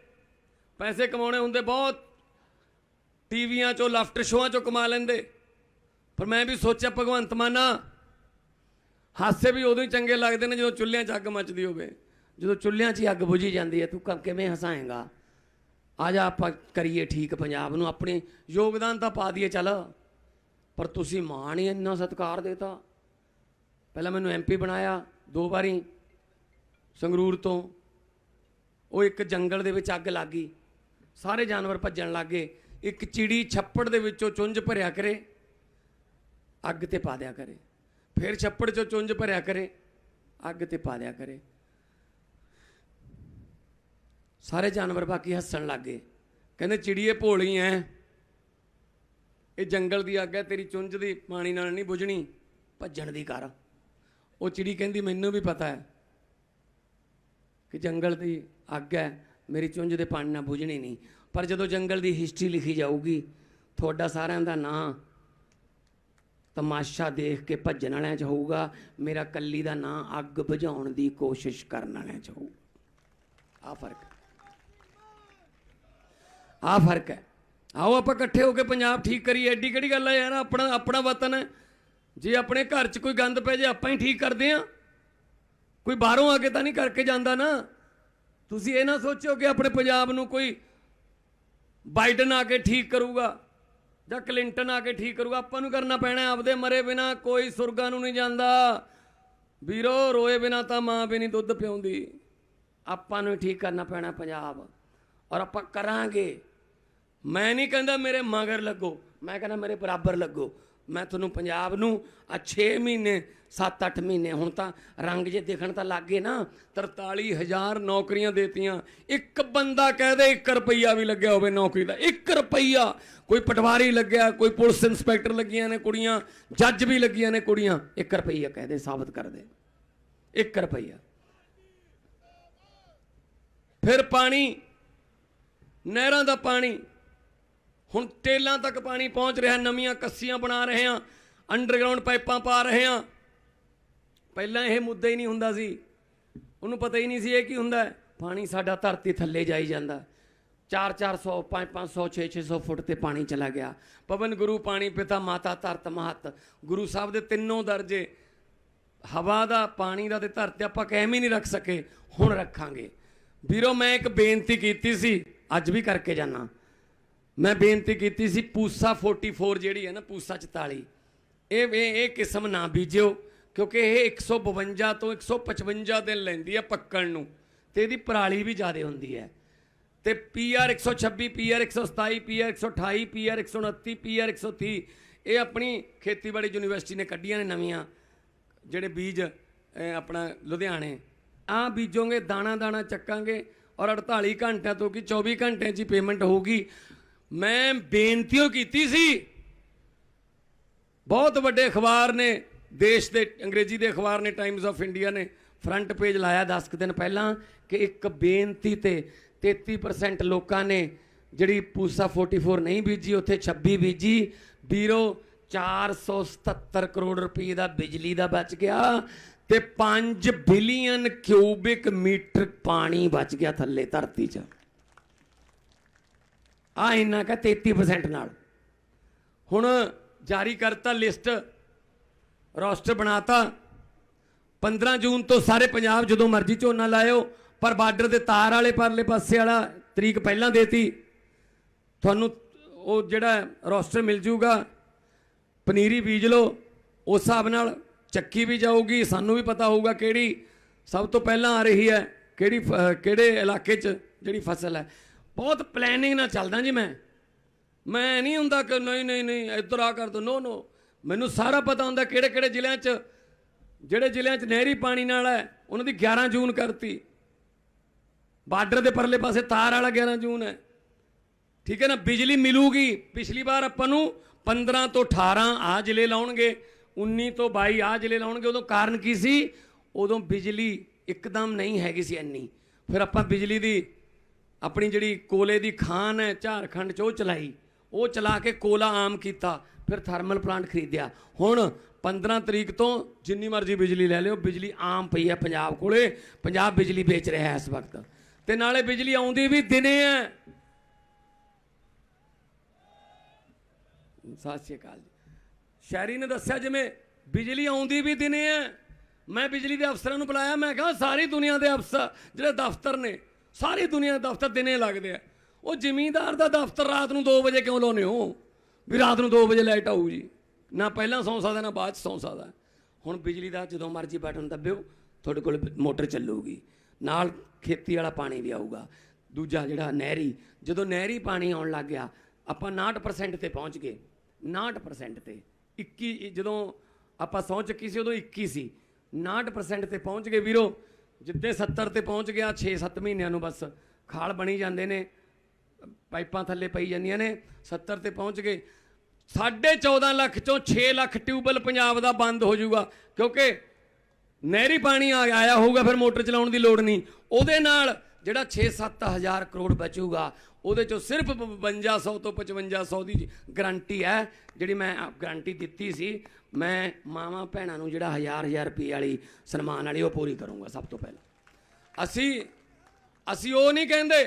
ਪੈਸੇ ਕਮਾਉਣੇ ਹੁੰਦੇ ਬਹੁਤ। ਟੀਵੀਆਂ ਚੋਂ, ਲਾਫਟਰ ਸ਼ੋਆਂ ਚੋਂ ਕਮਾ ਲੈਂਦੇ। ਪਰ ਮੈਂ ਵੀ ਸੋਚਿਆ, ਭਗਵੰਤ ਮਾਨਾ ਹਾਸੇ ਵੀ ਉਦੋਂ ਹੀ ਚੰਗੇ ਲੱਗਦੇ ਨੇ ਜਦੋਂ ਚੁੱਲ੍ਹਿਆਂ 'ਚ ਅੱਗ ਮੱਚਦੀ ਹੋਵੇ। ਜਦੋਂ ਚੁੱਲ੍ਹਿਆਂ 'ਚ ਹੀ ਅੱਗ ਬੁਝੀ ਜਾਂਦੀ ਹੈ, ਤੂੰ ਕ- ਕਿਵੇਂ ਹਸਾਏਗਾ? ਆ ਜਾ ਆਪਾਂ ਕਰੀਏ ਠੀਕ ਪੰਜਾਬ ਨੂੰ, ਆਪਣੇ ਯੋਗਦਾਨ ਤਾਂ ਪਾ ਦਈਏ, ਚੱਲ। ਪਰ ਤੁਸੀਂ ਮਾਣ ਹੀ ਇੰਨਾ ਸਤਿਕਾਰ ਦੇਤਾ। ਪਹਿਲਾਂ ਮੈਨੂੰ ਐਮਪੀ ਬਣਾਇਆ, ਦੋ ਵਾਰੀ ਸੰਗਰੂਰ ਤੋਂ। ਉਹ ਇੱਕ ਜੰਗਲ ਦੇ ਵਿੱਚ ਅੱਗ ਲੱਗ ਗਈ। ਸਾਰੇ ਜਾਨਵਰ ਭੱਜਣ ਲੱਗੇ ਇੱਕ ਚਿੜੀ ਛੱਪੜ ਦੇ ਵਿੱਚੋਂ ਚੁੰਝ ਭਰਿਆ ਕਰੇ, ਅੱਗ ਤੇ ਪਾ ਦਿਆ ਕਰੇ। ਫਿਰ ਛੱਪੜ ਚੋਂ ਚੁੰਝ ਭਰਿਆ ਕਰੇ, ਅੱਗ ਤੇ ਪਾ ਦਿਆ ਕਰੇ। ਸਾਰੇ ਜਾਨਵਰ ਬਾਕੀ ਹੱਸਣ ਲੱਗੇ ਕਹਿੰਦੇ, ਚਿੜੀਏ ਭੋਲੀ ਐ। ਇਹ ਜੰਗਲ ਦੀ ਅੱਗ ਹੈ ਤੇਰੀ ਚੁੰਝ ਦੀ ਪਾਣੀ ਨਾਲ ਨਹੀਂ ਬੁਝਣੀ। ਭੱਜਣ ਦੀ ਕਰ। ਉਹ ਚਿੜੀ ਕਹਿੰਦੀ, ਮੈਨੂੰ ਵੀ ਪਤਾ ਹੈ ਕਿ ਜੰਗਲ ਦੀ ਅੱਗ ਹੈ ਮੇਰੀ ਚੁੰਝ ਦੇ ਪਾਣੀ ਨਾਲ ਬੁਝਣੀ ਨਹੀਂ। ਪਰ ਜਦੋਂ ਜੰਗਲ ਦੀ ਹਿਸਟਰੀ ਲਿਖੀ ਜਾਊਗੀ, ਤੁਹਾਡਾ ਸਾਰਿਆਂ ਦਾ ਨਾਂ ਤਮਾਸ਼ਾ ਦੇਖ ਕੇ ਭੱਜਣ ਵਾਲਿਆਂ 'ਚ ਹੋਊਗਾ। ਮੇਰਾ ਕੱਲੀ ਦਾ ਨਾਂ ਅੱਗ ਬੁਝਾਉਣ ਦੀ ਕੋਸ਼ਿਸ਼ ਕਰਨ ਵਾਲਿਆਂ 'ਚ ਹੋਊ। ਆ ਫ਼ਰਕ ਆ ਫ਼ਰਕ ਹੈ। ਆਓ ਆਪਾਂ ਇਕੱਠੇ ਹੋ ਕੇ ਪੰਜਾਬ ਠੀਕ ਕਰੀਏ। ਐਡੀ ਕਿਹੜੀ ਗੱਲ ਹੈ ਯਾਰ? ਆਪਣਾ ਆਪਣਾ ਵਤਨ ਹੈ। ਜੇ ਆਪਣੇ ਘਰ 'ਚ ਕੋਈ ਗੰਦ ਪੈ ਜੇ, ਆਪਾਂ ਹੀ ਠੀਕ ਕਰਦੇ ਆ। ਕੋਈ ਬਾਹਰੋਂ ਆ ਕੇ ਤਾਂ ਨਹੀਂ ਕਰਕੇ ਜਾਂਦਾ ਨਾ? ਤੁਸੀਂ ਇਹ ਨਾ ਸੋਚੋ ਕਿ ਆਪਣੇ ਪੰਜਾਬ ਨੂੰ ਕੋਈ ਬਾਈਡਨ ਆ ਕੇ ਠੀਕ ਕਰੂਗਾ ਜਾਂ ਕਲਿੰਟਨ ਆ ਕੇ ਠੀਕ ਕਰੂਗਾ। ਆਪਾਂ ਨੂੰ ਕਰਨਾ ਪੈਣਾ ਆਪਦੇ ਮਰੇ ਬਿਨਾ ਕੋਈ ਸੁਰਗਾਂ ਨੂੰ ਨਹੀਂ ਜਾਂਦਾ। ਵੀਰੋ, ਰੋਏ ਬਿਨਾ ਤਾਂ ਮਾਂ ਵੀ ਨਹੀਂ ਦੁੱਧ ਪਿਉਂਦੀ। ਆਪਾਂ ਨੂੰ ਠੀਕ ਕਰਨਾ ਪੈਣਾ ਪੰਜਾਬ। ਔਰ ਆਪਾਂ ਕਰਾਂਗੇ। ਮੈਂ ਨਹੀਂ ਕਹਿੰਦਾ ਮੇਰੇ ਮਗਰ ਲੱਗੋ। ਮੈਂ ਕਹਿੰਦਾ ਮੇਰੇ ਬਰਾਬਰ ਲੱਗੋ। ਮੈਂ ਤੁਹਾਨੂੰ ਪੰਜਾਬ ਨੂੰ ਆ 6 ਮਹੀਨੇ 7-8 ਮਹੀਨੇ। ਹੁਣ ਤਾਂ ਰੰਗ ਜੇ ਦੇਖਣ ਤਾਂ ਲੱਗ ਗਏ ਨਾ 43000 ਨੌਕਰੀਆਂ ਦੇਤੀਆਂ। ਇੱਕ ਬੰਦਾ ਕਹਿ ਦੇ 1 ਰੁਪਈਆ ਵੀ ਲੱਗਿਆ ਹੋਵੇ ਨੌਕਰੀ ਦਾ। 1 ਰੁਪਈਆ। ਕੋਈ ਪਟਵਾਰੀ ਲੱਗਿਆ, ਕੋਈ ਪੁਲਿਸ ਇੰਸਪੈਕਟਰ ਲੱਗੀਆਂ ਨੇ ਕੁੜੀਆਂ, ਜੱਜ ਵੀ ਲੱਗੀਆਂ ਨੇ ਕੁੜੀਆਂ। 1 ਰੁਪਈਆ ਕਹਿ ਦੇ, ਸਾਬਤ ਕਰ ਦੇ। 1 ਰੁਪਈਆ। ਫਿਰ ਪਾਣੀ, ਨਹਿਰਾਂ ਦਾ ਪਾਣੀ। ਹੁਣ ਟੇਲਾਂ ਤੱਕ ਪਾਣੀ ਪਹੁੰਚ ਰਿਹਾ, ਨਵੀਆਂ ਕੱਸੀਆਂ ਬਣਾ ਰਹੇ ਹਾਂ, ਅੰਡਰਗਰਾਉਂਡ ਪਾਈਪਾਂ ਪਾ ਰਹੇ ਹਾਂ। ਪਹਿਲਾਂ ਇਹ ਮੁੱਦਾ ਹੀ ਨਹੀਂ ਹੁੰਦਾ ਸੀ। ਉਹਨੂੰ ਪਤਾ ਹੀ ਨਹੀਂ ਸੀ ਇਹ ਕੀ ਹੁੰਦਾ ਪਾਣੀ ਸਾਡਾ ਧਰਤੀ ਥੱਲੇ ਜਾਈ ਜਾਂਦਾ। 4-400 5-500 6-600 ਫੁੱਟ ਤੇ ਪਾਣੀ ਚਲਾ ਗਿਆ। ਪਵਨ, ਗੁਰੂ, ਪਾਣੀ, ਪਿਤਾ, ਮਾਤਾ, ਧਰਤ, ਮਹਤ। ਗੁਰੂ ਸਾਹਿਬ ਦੇ ਤਿੰਨੋਂ ਦਰਜੇ। ਹਵਾ ਦਾ, ਪਾਣੀ ਦਾ ਤੇ ਧਰਤੀ ਆਪਾਂ ਕਹਿਮ ਹੀ ਨਹੀਂ ਰੱਖ ਸਕੇ। ਹੁਣ ਰੱਖਾਂਗੇ। ਵੀਰੋ, ਮੈਂ ਇੱਕ ਬੇਨਤੀ ਕੀਤੀ ਸੀ। ਅੱਜ ਵੀ ਕਰਕੇ ਜਾਣਾ ਮੈਂ ਬੇਨਤੀ ਕੀਤੀ ਸੀ, ਪੂਸਾ 44 ਜਿਹੜੀ ਹੈ ਨਾ, ਪੂਸਾ 44 ਇਹ ਇਹ ਇਹ ਕਿਸਮ ਨਾ ਬੀਜਿਓ। ਕਿਉਂਕਿ ਇਹ 152 ਤੋਂ 155 ਦਿਨ ਲੈਂਦੀ ਹੈ ਪੱਕਣ ਨੂੰ ਤੇ ਇਹਦੀ ਪਰਾਲੀ ਵੀ ਜ਼ਿਆਦਾ ਹੁੰਦੀ ਹੈ। ਤੇ PR 126 PR 127 PR 128 PR 129 PR 130 ਇਹ ਆਪਣੀ ਖੇਤੀਬਾੜੀ ਯੂਨੀਵਰਸਿਟੀ ਨੇ ਕੱਢੀਆਂ ਨੇ ਨਵੀਆਂ, ਜਿਹੜੇ ਬੀਜ ਆਪਣਾ ਲੁਧਿਆਣੇ। ਆ ਬੀਜੋਗੇ, ਦਾਣਾ ਦਾਣਾ ਚੱਕਾਂਗੇ ਔਰ 48 ਘੰਟਿਆਂ ਤੋਂ ਕਿ 24 ਘੰਟਿਆਂ 'ਚ ਹੀ ਪੇਮੈਂਟ ਹੋਊਗੀ। ਮੈਂ ਬੇਨਤੀਓ ਕੀਤੀ ਸੀ, ਬਹੁਤ ਵੱਡੇ ਅਖਬਾਰ ਨੇ ਦੇਸ਼ ਦੇ ਅੰਗਰੇਜ਼ੀ ਦੇ ਅਖਬਾਰ ਨੇ ਟਾਈਮਜ਼ ਆਫ ਇੰਡੀਆ ਨੇ ਫਰੰਟ ਪੇਜ ਲਾਇਆ 10 ਕੁ ਦਿਨ ਪਹਿਲਾਂ ਕਿ ਇੱਕ ਬੇਨਤੀ ਤੇ 33% ਲੋਕਾਂ ਨੇ ਜਿਹੜੀ ਪੂਸਾ 44 ਨਹੀਂ ਬੀਜੀ, ਉੱਥੇ 26 ਬੀਜੀ। ਵੀਰੋ 477 ਕਰੋੜ ਰੁਪਏ ਦਾ ਬਿਜਲੀ ਦਾ ਬਚ ਗਿਆ ਤੇ 5 ਬਿਲੀਅਨ ਕਿਊਬਿਕ ਮੀਟਰ ਪਾਣੀ ਬਚ ਗਿਆ ਥੱਲੇ ਧਰਤੀ 'ਚ। ਆ ਇੰਨਾ ਕਾ 33% ਨਾਲ। ਹੁਣ ਜਾਰੀ ਕਰਤਾ ਲਿਸਟ ਰੋਸਟਰ ਬਣਾਤਾ। 15 ਜੂਨ ਤੋਂ ਸਾਰੇ ਪੰਜਾਬ ਜਦੋਂ ਮਰਜ਼ੀ ਝੋਨਾ ਲਾਇਓ, ਪਰ ਬਾਰਡਰ ਦੇ ਤਾਰ ਵਾਲੇ ਪਰਲੇ ਪਾਸੇ ਵਾਲਾ ਤਰੀਕ ਪਹਿਲਾਂ ਦੇਤੀ। ਤੁਹਾਨੂੰ ਉਹ ਜਿਹੜਾ ਰੋਸਟਰ ਮਿਲ ਜੂਗਾ, ਪਨੀਰੀ ਬੀਜ ਲਓ, ਉਸ ਹਿਸਾਬ ਨਾਲ ਚੱਕੀ ਵੀ ਜਾਊਗੀ। ਸਾਨੂੰ ਵੀ ਪਤਾ ਹੋਊਗਾ ਕਿਹੜੀ ਸਭ ਤੋਂ ਪਹਿਲਾਂ ਆ ਰਹੀ ਹੈ, ਕਿਹੜੀ ਫ- ਕਿਹੜੇ ਇਲਾਕੇ 'ਚ ਜਿਹੜੀ ਫਸਲ ਹੈ। ਬਹੁਤ ਪਲੈਨਿੰਗ ਨਾਲ ਚੱਲਦਾ ਜੀ ਮੈਂ। ਮੈਂ ਨਹੀਂ ਹੁੰਦਾ ਕਿ ਨਹੀਂ ਨਹੀਂ ਨਹੀਂ, ਇੱਧਰ ਆ ਕਰ ਦੋ, ਨੋ ਨੋ। ਮੈਨੂੰ ਸਾਰਾ ਪਤਾ ਹੁੰਦਾ ਕਿਹੜੇ ਕਿਹੜੇ ਜ਼ਿਲ੍ਹਿਆਂ 'ਚ, ਜਿਹੜੇ ਜ਼ਿਲ੍ਹਿਆਂ 'ਚ ਨਹਿਰੀ ਪਾਣੀ ਨਾਲ ਹੈ, ਉਹਨਾਂ ਦੀ 11 ਜੂਨ ਕਰਤੀ। ਬਾਰਡਰ ਦੇ ਪਰਲੇ ਪਾਸੇ ਤਾਰ ਵਾਲਾ 11 ਜੂਨ ਹੈ। ਠੀਕ ਹੈ ਨਾ? ਬਿਜਲੀ ਮਿਲੂਗੀ। ਪਿਛਲੀ ਵਾਰ ਆਪਾਂ ਨੂੰ 15 ਤੋਂ 18 ਆ ਜ਼ਿਲ੍ਹੇ ਲਾਉਣਗੇ 19 ਤੋਂ 22 ਆ ਜ਼ਿਲ੍ਹੇ ਲਾਉਣਗੇ। ਉਦੋਂ ਕਾਰਨ ਕੀ ਸੀ? ਉਦੋਂ ਬਿਜਲੀ ਇੱਕਦਮ ਨਹੀਂ ਹੈਗੀ ਸੀ ਇੰਨੀ। ਫਿਰ ਆਪਾਂ ਬਿਜਲੀ ਦੀ ਆਪਣੀ ਜਿਹੜੀ ਕੋਲੇ ਦੀ ਖਾਨ ਹੈ, ਝਾਰਖੰਡ 'ਚ ਉਹ ਚਲਾਈ। ਉਹ ਚਲਾ ਕੇ ਕੋਲਾ ਆਮ ਕੀਤਾ। ਫਿਰ ਥਰਮਲ ਪਲਾਂਟ ਖਰੀਦਿਆ। ਹੁਣ 15 ਤਰੀਕ ਤੋਂ ਜਿੰਨੀ ਮਰਜ਼ੀ ਬਿਜਲੀ ਲੈ ਲਿਓ, ਬਿਜਲੀ ਆਮ ਪਈ ਹੈ ਪੰਜਾਬ ਕੋਲੇ, ਪੰਜਾਬ ਬਿਜਲੀ ਵੇਚ ਰਿਹਾ ਹੈ ਇਸ ਵਕਤ। ਤੇ ਨਾਲੇ ਬਿਜਲੀ ਆਉਂਦੀ ਵੀ ਦਿਨੇ ਹੈ। ਸਤਿ ਸ਼੍ਰੀ ਅਕਾਲ ਜੀ। ਸ਼ਹਿਰੀ ਨੇ ਦੱਸਿਆ ਜਿਵੇਂ ਬਿਜਲੀ ਆਉਂਦੀ ਵੀ ਦਿਨੇ ਹੈ। ਮੈਂ ਬਿਜਲੀ ਦੇ ਅਫਸਰਾਂ ਨੂੰ ਬੁਲਾਇਆ, ਮੈਂ ਕਿਹਾ ਸਾਰੀ ਦੁਨੀਆ ਦੇ ਅਫਸਰ ਜਿਹੜੇ ਦਫ਼ਤਰ ਨੇ, ਸਾਰੀ ਦੁਨੀਆ ਦੇ ਦਫ਼ਤਰ ਦਿਨੇ ਲੱਗਦੇ ਆ। ਉਹ ਜ਼ਮੀਂਦਾਰ ਦਾ ਦਫ਼ਤਰ ਰਾਤ ਨੂੰ 2 ਵਜੇ ਕਿਉਂ ਲਾਉਨੇ ਹੋ? ਵੀ ਰਾਤ ਨੂੰ 2 ਵਜੇ ਲਾਈਟ ਆਊ ਜੀ। ਨਾ ਪਹਿਲਾਂ ਸੌਂ ਸਕਦਾ, ਨਾ ਬਾਅਦ ਚ ਸੌਂ ਸਕਦਾ। ਹੁਣ ਬਿਜਲੀ ਦਾ ਜਦੋਂ ਮਰਜ਼ੀ ਬਟਨ ਦੱਬਿਓ, ਤੁਹਾਡੇ ਕੋਲ ਮੋਟਰ ਚੱਲੂਗੀ। ਨਾਲ ਖੇਤੀ ਵਾਲਾ ਪਾਣੀ ਵੀ ਆਊਗਾ। ਦੂਜਾ ਜਿਹੜਾ ਨਹਿਰੀ, ਜਦੋਂ ਨਹਿਰੀ ਪਾਣੀ ਆਉਣ ਲੱਗ ਗਿਆ, ਆਪਾਂ 59% ਤੇ ਪਹੁੰਚ ਗਏ। 59% ਤੇ। 21 ਜਦੋਂ ਆਪਾਂ ਸਹੁੰ ਚੱਕੀ ਸੀ, ਉਦੋਂ 21 ਸੀ। 59% ਤੇ ਪਹੁੰਚ ਗਏ ਵੀਰੋ। ਜਿੱਦੇ 70 ਤੇ ਪਹੁੰਚ ਗਿਆ 6-7 ਮਹੀਨਿਆਂ ਨੂੰ ਬਸ। ਖਾਲ ਬਣੀ ਜਾਂਦੇ ਨੇ। ਪਾਈਪਾਂ ਥੱਲੇ ਪਈ ਜਾਂਦੀਆਂ ਨੇ 70 ਤੇ ਪਹੁੰਚ ਗਏ। ਸਾਢੇ 14 ਲੱਖ ਚੋਂ 6 ਲੱਖ ਟਿਊਬਲ ਪੰਜਾਬ ਦਾ ਬੰਦ ਹੋ ਜਾਊਗਾ, ਕਿਉਂਕਿ ਨਹਿਰੀ ਪਾਣੀ ਆ, ਆਇਆ ਹੋਊਗਾ ਫਿਰ ਮੋਟਰ ਚਲਾਉਣ ਦੀ ਲੋੜ ਨਹੀਂ। ਉਹਦੇ ਨਾਲ ਜਿਹੜਾ 6-7 ਹਜ਼ਾਰ ਕਰੋੜ ਬਚੂਗਾ, ਉਹਦੇ ਚੋਂ ਸਿਰਫ 5200 ਤੋਂ 5500 ਦੀ ਗਰੰਟੀ ਹੈ, ਜਿਹੜੀ ਮੈਂ ਗਰੰਟੀ ਦਿੱਤੀ ਸੀ। ਮੈਂ ਮਾਵਾਂ ਭੈਣਾਂ ਨੂੰ ਜਿਹੜਾ ਹਜ਼ਾਰ ਹਜ਼ਾਰ ਰੁਪਏ ਵਾਲੀ ਸਨਮਾਨ ਵਾਲੀ ਉਹ ਪੂਰੀ ਕਰੂੰਗਾ ਸਭ ਤੋਂ ਪਹਿਲਾਂ। ਅਸੀਂ ਅਸੀਂ ਉਹ ਨਹੀਂ ਕਹਿੰਦੇ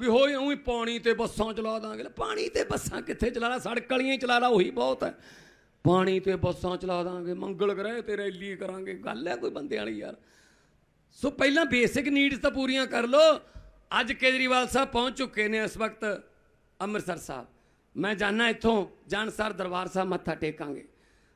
ਵੀ ਹੋਈ ਉਹੀ ਪਾਣੀ ਤੇ ਬੱਸਾਂ ਚਲਾ ਦਾਂਗੇ। ਪਾਣੀ ਤੇ ਬੱਸਾਂ ਕਿੱਥੇ ਚਲਾ ਲਾ? ਸੜਕ ਵਾਲੀਆਂ ਹੀ ਚਲਾ ਲਾ, ਉਹੀ ਬਹੁਤ ਹੈ। ਪਾਣੀ ਤੇ ਬੱਸਾਂ ਚਲਾ ਦਾਂਗੇ, ਮੰਗਲ ਗ੍ਰਹਿ ਤੇ ਰੈਲੀ ਕਰਾਂਗੇ। ਗੱਲ ਹੈ ਕੋਈ ਬੰਦੇ ਵਾਲੀ ਯਾਰ। ਸੋ ਪਹਿਲਾਂ ਬੇਸਿਕ ਨੀਡਸ ਤਾਂ ਪੂਰੀਆਂ ਕਰ ਲਓ। ਅੱਜ ਕੇਜਰੀਵਾਲ ਸਾਹਿਬ ਪਹੁੰਚ ਚੁੱਕੇ ਨੇ ਇਸ ਵਕਤ ਅੰਮ੍ਰਿਤਸਰ ਸਾਹਿਬ। ਮੈਂ ਜਾਣਾ ਇੱਥੋਂ ਜਾਨਸਰ ਦਰਬਾਰ ਸਾਹਿਬ ਮੱਥਾ ਟੇਕਾਂਗੇ।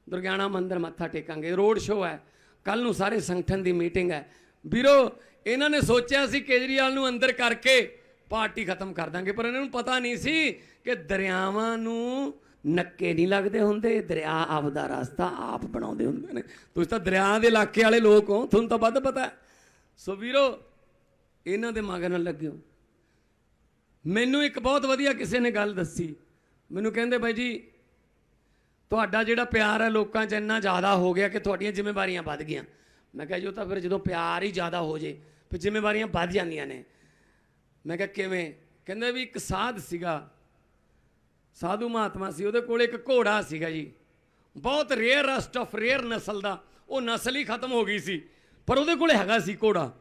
ਦੁਰਗਿਆਣਾ ਮੰਦਿਰ ਮੱਥਾ ਟੇਕਾਂਗੇ। ਰੋਡ ਸ਼ੋਅ ਹੈ। ਕੱਲ ਨੂੰ ਸਾਰੇ ਸੰਗਠਨ ਦੀ ਮੀਟਿੰਗ ਹੈ। ਵੀਰੋ, ਇਹਨਾਂ ਨੇ ਸੋਚਿਆ ਸੀ ਕੇਜਰੀਵਾਲ ਨੂੰ ਅੰਦਰ ਕਰਕੇ ਪਾਰਟੀ ਖਤਮ ਕਰ ਦਾਂਗੇ, ਪਰ ਇਹਨਾਂ ਨੂੰ ਪਤਾ ਨਹੀਂ ਸੀ ਕਿ ਦਰਿਆਵਾਂ ਨੂੰ ਨੱਕੇ ਨਹੀਂ ਲੱਗਦੇ ਹੁੰਦੇ, ਦਰਿਆ ਆਪਦਾ ਰਸਤਾ ਆਪ ਬਣਾਉਂਦੇ ਹੁੰਦੇ ਨੇ। ਤੁਸੀਂ ਤਾਂ ਦਰਿਆ ਦੇ ਇਲਾਕੇ ਵਾਲੇ ਲੋਕ ਹੋ, ਤੁਹਾਨੂੰ ਤਾਂ ਵੱਧ ਪਤਾ ਸੋ ਵੀਰੋ, ਇਹਨਾਂ ਦੇ ਮਗਰ ਨਾਲ ਲੱਗਿਓ। ਮੈਨੂੰ ਇੱਕ ਬਹੁਤ ਵਧੀਆ ਕਿਸੇ ਨੇ ਗੱਲ ਦੱਸੀ। ਮੈਨੂੰ ਕਹਿੰਦੇ, ਬਾਈ ਜੀ, ਤੁਹਾਡਾ ਜਿਹੜਾ ਪਿਆਰ ਹੈ ਲੋਕਾਂ 'ਚ ਇੰਨਾ ਜ਼ਿਆਦਾ ਹੋ ਗਿਆ ਕਿ ਤੁਹਾਡੀਆਂ ਜ਼ਿੰਮੇਵਾਰੀਆਂ ਵੱਧ ਗਈਆਂ। ਮੈਂ ਕਿਹਾ, ਜੀ, ਉਹ ਤਾਂ ਫਿਰ ਜਦੋਂ ਪਿਆਰ ਹੀ ਜ਼ਿਆਦਾ ਹੋ ਜੇ, ਫਿਰ ਜ਼ਿੰਮੇਵਾਰੀਆਂ ਵੱਧ ਜਾਂਦੀਆਂ ਨੇ। ਮੈਂ ਕਿਹਾ, ਕਿਵੇਂ? ਕਹਿੰਦੇ ਵੀ ਇੱਕ ਸਾਧ ਸੀਗਾ। ਸਾਧੂ ਮਹਾਤਮਾ ਸੀ, ਉਹਦੇ ਕੋਲ ਇੱਕ ਘੋੜਾ ਸੀਗਾ ਜੀ। ਬਹੁਤ ਰੇਅਰ ਰਸਟ ਆਫ ਰੇਅਰ ਨਸਲ ਦਾ, ਉਹ ਨਸਲ ਹੀ ਖਤਮ ਹੋ ਗਈ ਸੀ। ਪਰ ਉਹਦੇ ਕੋਲੇ ਹੈਗਾ ਸੀ ਘੋੜਾ।